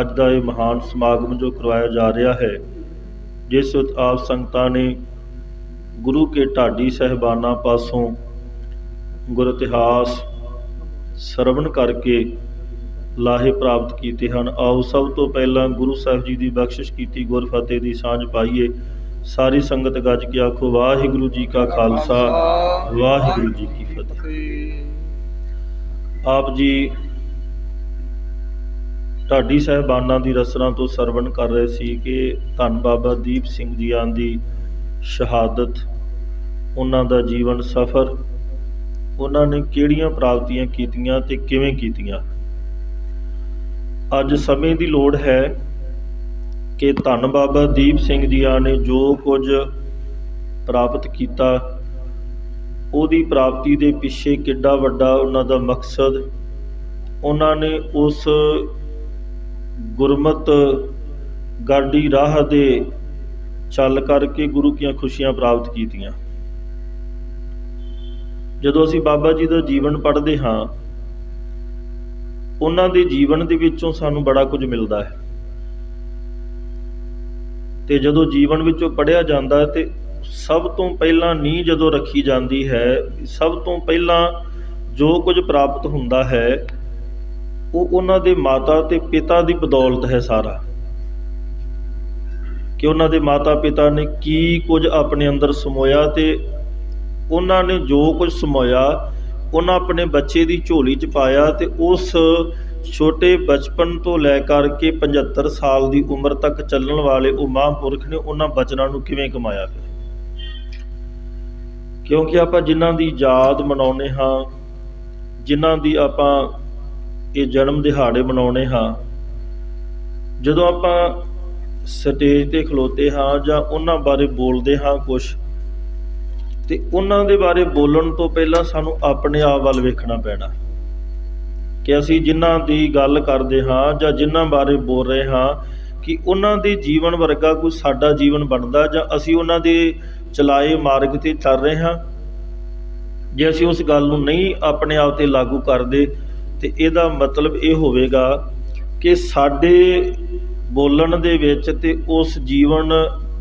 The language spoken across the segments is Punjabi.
ਅੱਜ ਦਾ ਇਹ ਮਹਾਨ ਸਮਾਗਮ ਜੋ ਕਰਵਾਇਆ ਜਾ ਰਿਹਾ ਹੈ, ਜਿਸ ਵਿੱਚ ਆਪ ਸੰਗਤਾਂ ਨੇ ਗੁਰੂ ਕੇ ਢਾਡੀ ਸਹਿਬਾਨਾਂ ਪਾਸੋਂ ਗੁਰ ਇਤਿਹਾਸ ਸਰਵਣ ਕਰਕੇ ਲਾਹੇ ਪ੍ਰਾਪਤ ਕੀਤੇ ਹਨ। ਆਓ ਸਭ ਤੋਂ ਪਹਿਲਾਂ ਗੁਰੂ ਸਾਹਿਬ ਜੀ ਦੀ ਬਖਸ਼ਿਸ਼ ਕੀਤੀ, ਗੁਰ ਫਤਿਹ ਦੀ ਸਾਂਝ ਪਾਈਏ। ਸਾਰੀ ਸੰਗਤ ਗੱਜ ਕੇ ਆਖੋ, ਵਾਹਿਗੁਰੂ ਜੀ ਕਾ ਖਾਲਸਾ, ਵਾਹਿਗੁਰੂ ਜੀ ਕੀ ਫਤਿਹ। ਆਪ ਜੀ ਢਾਡੀ ਸਾਹਿਬਾਨਾਂ ਦੀ ਰਸਨਾ ਤੋਂ ਸਰਵਣ ਕਰ ਰਹੇ ਸੀ ਕਿ ਧੰਨ ਬਾਬਾ ਦੀਪ ਸਿੰਘ ਜੀਆਂ ਦੀ ਸ਼ਹਾਦਤ, ਉਹਨਾਂ ਦਾ ਜੀਵਨ ਸਫਰ, ਉਹਨਾਂ ਨੇ ਕਿਹੜੀਆਂ ਪ੍ਰਾਪਤੀਆਂ ਕੀਤੀਆਂ ਤੇ ਕਿਵੇਂ ਕੀਤੀਆਂ? ਅੱਜ ਸਮੇਂ ਦੀ ਲੋੜ ਹੈ ਕਿ ਧੰਨ ਬਾਬਾ ਦੀਪ ਸਿੰਘ ਜੀਆਂ ਨੇ ਜੋ ਕੁਝ ਪ੍ਰਾਪਤ ਕੀਤਾ, ਉਹਦੀ ਪ੍ਰਾਪਤੀ ਦੇ ਪਿੱਛੇ ਕਿੱਡਾ ਵੱਡਾ ਉਹਨਾਂ ਦਾ ਮਕਸਦ, ਉਹਨਾਂ ਨੇ ਉਸ ਗੁਰਮਤ ਗਾਡੀ ਰਾਹ ਦੇ ਚੱਲ ਕਰਕੇ ਗੁਰੂ ਕੀਆਂ ਖੁਸ਼ੀਆਂ ਪ੍ਰਾਪਤ ਕੀਤੀਆਂ। ਜਦੋਂ ਅਸੀਂ ਬਾਬਾ ਜੀ ਦਾ ਜੀਵਨ ਪੜ੍ਹਦੇ ਹਾਂ, ਉਹਨਾਂ ਦੇ ਜੀਵਨ ਦੇ ਵਿੱਚੋਂ ਸਾਨੂੰ ਬੜਾ ਕੁਝ ਮਿਲਦਾ ਹੈ। ਤੇ ਜਦੋਂ ਜੀਵਨ ਵਿੱਚੋਂ ਪੜ੍ਹਿਆ ਜਾਂਦਾ ਹੈ ਤੇ ਸਭ ਤੋਂ ਪਹਿਲਾਂ ਨੀਂਹ ਜਦੋਂ ਰੱਖੀ ਜਾਂਦੀ ਹੈ, ਸਭ ਤੋਂ ਪਹਿਲਾਂ ਜੋ ਕੁਝ ਪ੍ਰਾਪਤ ਹੁੰਦਾ ਹੈ ਉਹ ਉਹਨਾਂ ਦੇ ਮਾਤਾ ਤੇ ਪਿਤਾ ਦੀ ਬਦੌਲਤ ਹੈ ਸਾਰਾ। ਕਿ ਉਹਨਾਂ ਦੇ ਮਾਤਾ ਪਿਤਾ ਨੇ ਕੀ ਕੁਝ ਆਪਣੇ ਅੰਦਰ ਸਮੋਇਆ ਤੇ ਉਹਨਾਂ ਨੇ ਜੋ ਕੁਝ ਸਮੋਇਆ, ਉਹਨਾਂ ਆਪਣੇ ਬੱਚੇ ਦੀ ਝੋਲੀ 'ਚ ਪਾਇਆ ਤੇ ਉਸ ਛੋਟੇ ਬਚਪਨ ਤੋਂ ਲੈ ਕਰਕੇ 75 ਸਾਲ ਦੀ ਉਮਰ ਤੱਕ ਚੱਲਣ ਵਾਲੇ ਉਹ ਮਹਾਂਪੁਰਖ ਨੇ ਉਹਨਾਂ ਬਚਨਾਂ ਨੂੰ ਕਿਵੇਂ ਕਮਾਇਆ ਫਿਰ? ਕਿਉਂਕਿ ਆਪਾਂ ਜਿਨ੍ਹਾਂ ਦੀ ਯਾਦ ਮਨਾਉਨੇ ਹਾਂ, ਜਿਨ੍ਹਾਂ ਦੀ ਆਪਾਂ ਇਹ ਜਨਮ ਦਿਹਾੜੇ ਮਨਾਉਨੇ ਹਾਂ। ਜਦੋਂ ਆਪਾਂ ਸਟੇਜ ਤੇ ਖਲੋਤੇ ਹਾਂ ਜਾਂ ਉਹਨਾਂ ਬਾਰੇ ਬੋਲਦੇ ਹਾਂ ਕੁਝ ਤੇ ਉਹਨਾਂ ਦੇ ਬਾਰੇ ਬੋਲਣ ਤੋਂ ਪਹਿਲਾਂ ਸਾਨੂੰ ਆਪਣੇ ਆਪ ਵੱਲ ਵੇਖਣਾ ਪੈਣਾ। ਕਿ ਅਸੀਂ ਜਿਨ੍ਹਾਂ ਦੀ ਗੱਲ ਕਰਦੇ ਹਾਂ ਜਾਂ ਜਿਨ੍ਹਾਂ ਬਾਰੇ ਬੋਲ ਰਹੇ ਹਾਂ, ਕਿ ਉਹਨਾਂ ਦੇ ਜੀਵਨ ਵਰਗਾ ਕੋਈ ਸਾਡਾ ਜੀਵਨ ਬਣਦਾ ਜਾਂ ਅਸੀਂ ਉਹਨਾਂ ਦੇ ਚਲਾਏ ਮਾਰਗ ਤੇ ਚੱਲ ਰਹੇ ਹਾਂ। ਜੇ ਅਸੀਂ ਉਸ ਗੱਲ ਨੂੰ ਨਹੀਂ ਆਪਣੇ ਆਪ ਤੇ ਲਾਗੂ ਕਰਦੇ ਤੇ ਇਹਦਾ ਮਤਲਬ ਇਹ ਹੋਵੇਗਾ ਕਿ ਸਾਡੇ ਬੋਲਣ ਦੇ ਵਿੱਚ ਤੇ ਉਸ ਜੀਵਨ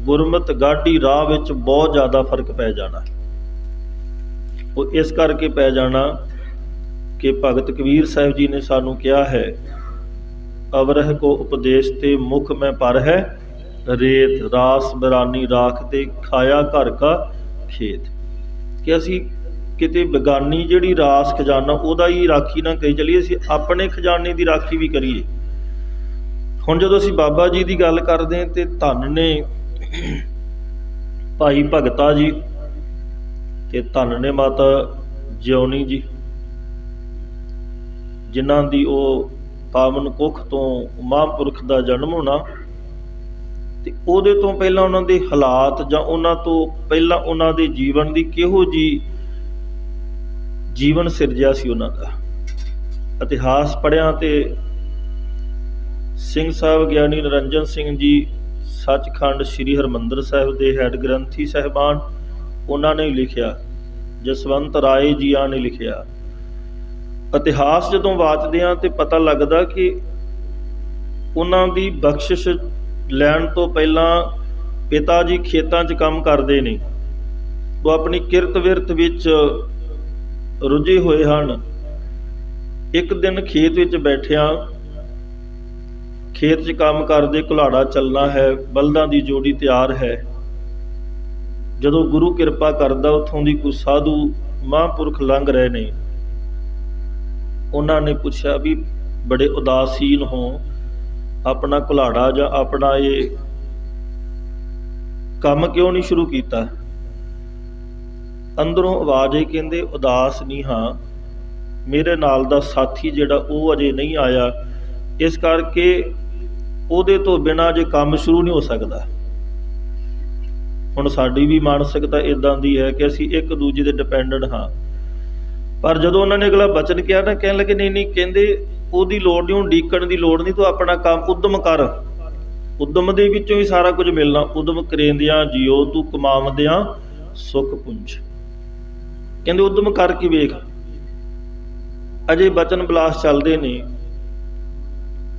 ਗੁਰਮਤ ਗਾਢੀ ਰਾਹ ਵਿੱਚ ਬਹੁਤ ਜ਼ਿਆਦਾ ਫ਼ਰਕ ਪੈ ਜਾਣਾ। ਉਹ ਇਸ ਕਰਕੇ ਪੈ ਜਾਣਾ ਕਿ ਭਗਤ ਕਬੀਰ ਸਾਹਿਬ ਜੀ ਨੇ ਸਾਨੂੰ ਕਿਹਾ ਹੈ, ਅਵਰਹ ਕੋ ਉਪਦੇਸ਼ ਤੇ ਮੁਖ ਮੈਂ ਪਰ ਹੈ, ਰੇਤ, ਰਾਸ, ਬਰਾਨੀ ਰਾਖ ਤੇ ਖਾਇਆ ਘਰ ਕਾ ਖੇਤ। ਕਿ ਅਸੀਂ ਕਿਤੇ ਬਗਾਨੀ ਜਿਹੜੀ ਰਾਸ ਖਜ਼ਾਨਾ, ਉਹਦਾ ਹੀ ਰਾਖੀ ਨਾ ਕਰੀ ਚਲੀਏ, ਅਸੀਂ ਆਪਣੇ ਖਜ਼ਾਨੇ ਦੀ ਰਾਖੀ ਵੀ ਕਰੀਏ। ਹੁਣ ਜਦੋਂ ਅਸੀਂ ਬਾਬਾ ਜੀ ਦੀ ਗੱਲ ਕਰਦੇ ਹਾਂ, ਤੇ ਧੰਨ ਨੇ ਭਾਈ ਭਗਤਾ ਜੀ ਤੇ ਧੰਨ ਨੇ ਮਾਤਾ ਜਿਉਣੀ ਜੀ, ਜਿਨ੍ਹਾਂ ਦੀ ਉਹ ਪਾਵਨ ਕੁੱਖ ਤੋਂ ਮਹਾਂਪੁਰਖ ਦਾ ਜਨਮ ਹੋਣਾ, ਤੇ ਉਹਦੇ ਤੋਂ ਪਹਿਲਾਂ ਉਹਨਾਂ ਦੇ ਹਾਲਾਤ ਜਾਂ ਉਹਨਾਂ ਤੋਂ ਪਹਿਲਾਂ ਉਹਨਾਂ ਦੇ ਜੀਵਨ ਦੀ ਕਿਹੋ ਜੀ ਜੀਵਨ ਸਿਰਜਿਆ ਸੀ ਉਹਨਾਂ ਦਾ। ਇਤਿਹਾਸ ਪੜਿਆ ਤੇ ਸਿੰਘ ਸਾਹਿਬ ਗਿਆਨੀ ਨਰਿੰਜਨ ਸਿੰਘ ਜੀ ਸੱਚਖੰਡ ਸ੍ਰੀ ਹਰਮੰਦਰ ਸਾਹਿਬ ਦੇ ਹੈਡ ਗ੍ਰੰਥੀ ਸਹਿਬਾਨ, ਉਹਨਾਂ ਨੇ ਲਿਖਿਆ, ਜਸਵੰਤ ਰਾਏ ਜੀਆਂ ਨੇ ਲਿਖਿਆ। ਇਤਿਹਾਸ ਜਦੋਂ ਵਾਚਦੇ ਆ ਤੇ ਪਤਾ ਲੱਗਦਾ ਕਿ ਉਹਨਾਂ ਦੀ ਬਖਸ਼ਿਸ਼ ਲੈਣ ਤੋਂ ਪਹਿਲਾਂ ਪਿਤਾ ਜੀ ਖੇਤਾਂ 'ਚ ਕੰਮ ਕਰਦੇ ਨੇ। ਉਹ ਆਪਣੀ ਕਿਰਤ ਵਿਰਤ ਵਿੱਚ ਰੁੱਝੇ ਹੋਏ ਹਨ। ਇੱਕ ਦਿਨ ਖੇਤ ਵਿੱਚ ਬੈਠਿਆਂ ਖੇਤ 'ਚ ਕੰਮ ਕਰਦੇ ਕੁਲਾੜਾ ਚੱਲਣਾ ਹੈ, ਬਲਦਾਂ ਦੀ ਜੋੜੀ ਤਿਆਰ ਹੈ। ਜਦੋਂ ਗੁਰੂ ਕਿਰਪਾ ਕਰਦਾ, ਉੱਥੋਂ ਦੀ ਕੋਈ ਸਾਧੂ ਮਹਾਂਪੁਰਖ ਲੰਘ ਰਹੇ ਨੇ। ਉਹਨਾਂ ਨੇ ਪੁੱਛਿਆ ਵੀ ਬੜੇ ਉਦਾਸੀਨ ਹੋ, ਆਪਣਾ ਕੁਲਾੜਾ ਜਾਂ ਆਪਣਾ ਇਹ ਕੰਮ ਕਿਉਂ ਨਹੀਂ ਸ਼ੁਰੂ ਕੀਤਾ? ਅੰਦਰੋਂ ਆਵਾਜ਼ ਆਈ, ਕਹਿੰਦੇ, ਉਦਾਸ ਨਹੀਂ ਹਾਂ। ਮੇਰੇ ਨਾਲ ਦਾ ਸਾਥੀ ਜਿਹੜਾ ਉਹ ਅਜੇ ਨਹੀਂ ਆਇਆ। ਇਸ ਕਰਕੇ ਉਹਦੇ ਤੋਂ ਬਿਨਾ ਜੇ ਕੰਮ ਸ਼ੁਰੂ ਨਹੀਂ ਹੋ ਸਕਦਾ। ਹੁਣ ਸਾਡੀ ਵੀ ਮਾਨਸਿਕਤਾ ਇਦਾਂ ਦੀ ਹੈ ਕਿ ਅਸੀਂ ਇੱਕ ਦੂਜੇ ਤੇ ਡਿਪੈਂਡੈਂਟ ਹਾਂ। ਪਰ ਜਦੋਂ ਉਹਨਾਂ ਨੇ ਅਗਲਾ ਬਚਨ ਕਿਹਾ ਨਾ, ਕਹਿਣ ਲੱਗੇ, ਨਹੀਂ ਨਹੀਂ, ਕਹਿੰਦੇ, ਉਹਦੀ ਲੋੜ ਨਹੀਂ, ਹੁਣ ਡੀਕਣ ਦੀ ਲੋੜ ਨਹੀਂ, ਤੂੰ ਆਪਣਾ ਕੰਮ ਉਦਮ ਕਰ। ਉਦਮ ਦੇ ਵਿੱਚੋਂ ਹੀ ਸਾਰਾ ਕੁਝ ਮਿਲਣਾ। ਉਦਮ ਕਰੇਂਦਿਆਂ ਜਿਉ ਤੂੰ ਕਮਾਵਦਿਆਂ ਸੁਖ ਪੁੰਜ। ਕਹਿੰਦੇ ਉਦਮ ਕਰਕੇ ਵੇਖ? ਅਜੇ ਬਚਨ ਬਲਾਸ ਚੱਲਦੇ ਨੇ।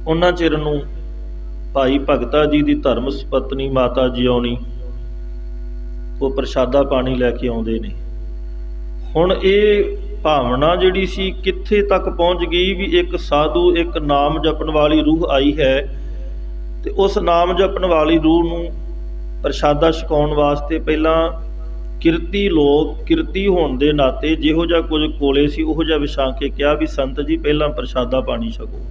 ਉਹਨਾਂ ਚਿਰ ਨੂੰ ਭਾਈ ਭਗਤਾ ਜੀ ਦੀ ਧਰਮ ਸੁਪਤਨੀ ਮਾਤਾ ਜਿਉਣੀ, ਉਹ ਪ੍ਰਸ਼ਾਦਾ ਪਾਣੀ ਲੈ ਕੇ ਆਉਂਦੇ ਨੇ। ਹੁਣ ਇਹ ਭਾਵਨਾ ਜਿਹੜੀ ਸੀ, ਕਿੱਥੇ ਤੱਕ ਪਹੁੰਚ ਗਈ ਵੀ ਇੱਕ ਸਾਧੂ, ਇੱਕ ਨਾਮ ਜਪਣ ਵਾਲੀ ਰੂਹ ਆਈ ਹੈ ਤੇ ਉਸ ਨਾਮ ਜਪਣ ਵਾਲੀ ਰੂਹ ਨੂੰ ਪ੍ਰਸ਼ਾਦਾ ਛਕਾਉਣ ਵਾਸਤੇ ਪਹਿਲਾਂ ਕਿਰਤੀ ਲੋਕ ਕਿਰਤੀ ਹੋਣ ਦੇ ਨਾਤੇ ਜਿਹੋ ਜਿਹਾ ਕੁਝ ਕੋਲੇ ਸੀ, ਉਹੋ ਜਿਹਾ ਵਿਛਾ ਕੇ ਕਿਹਾ ਵੀ, ਸੰਤ ਜੀ, ਪਹਿਲਾਂ ਪ੍ਰਸ਼ਾਦਾ ਪਾਣੀ ਛਕੋ।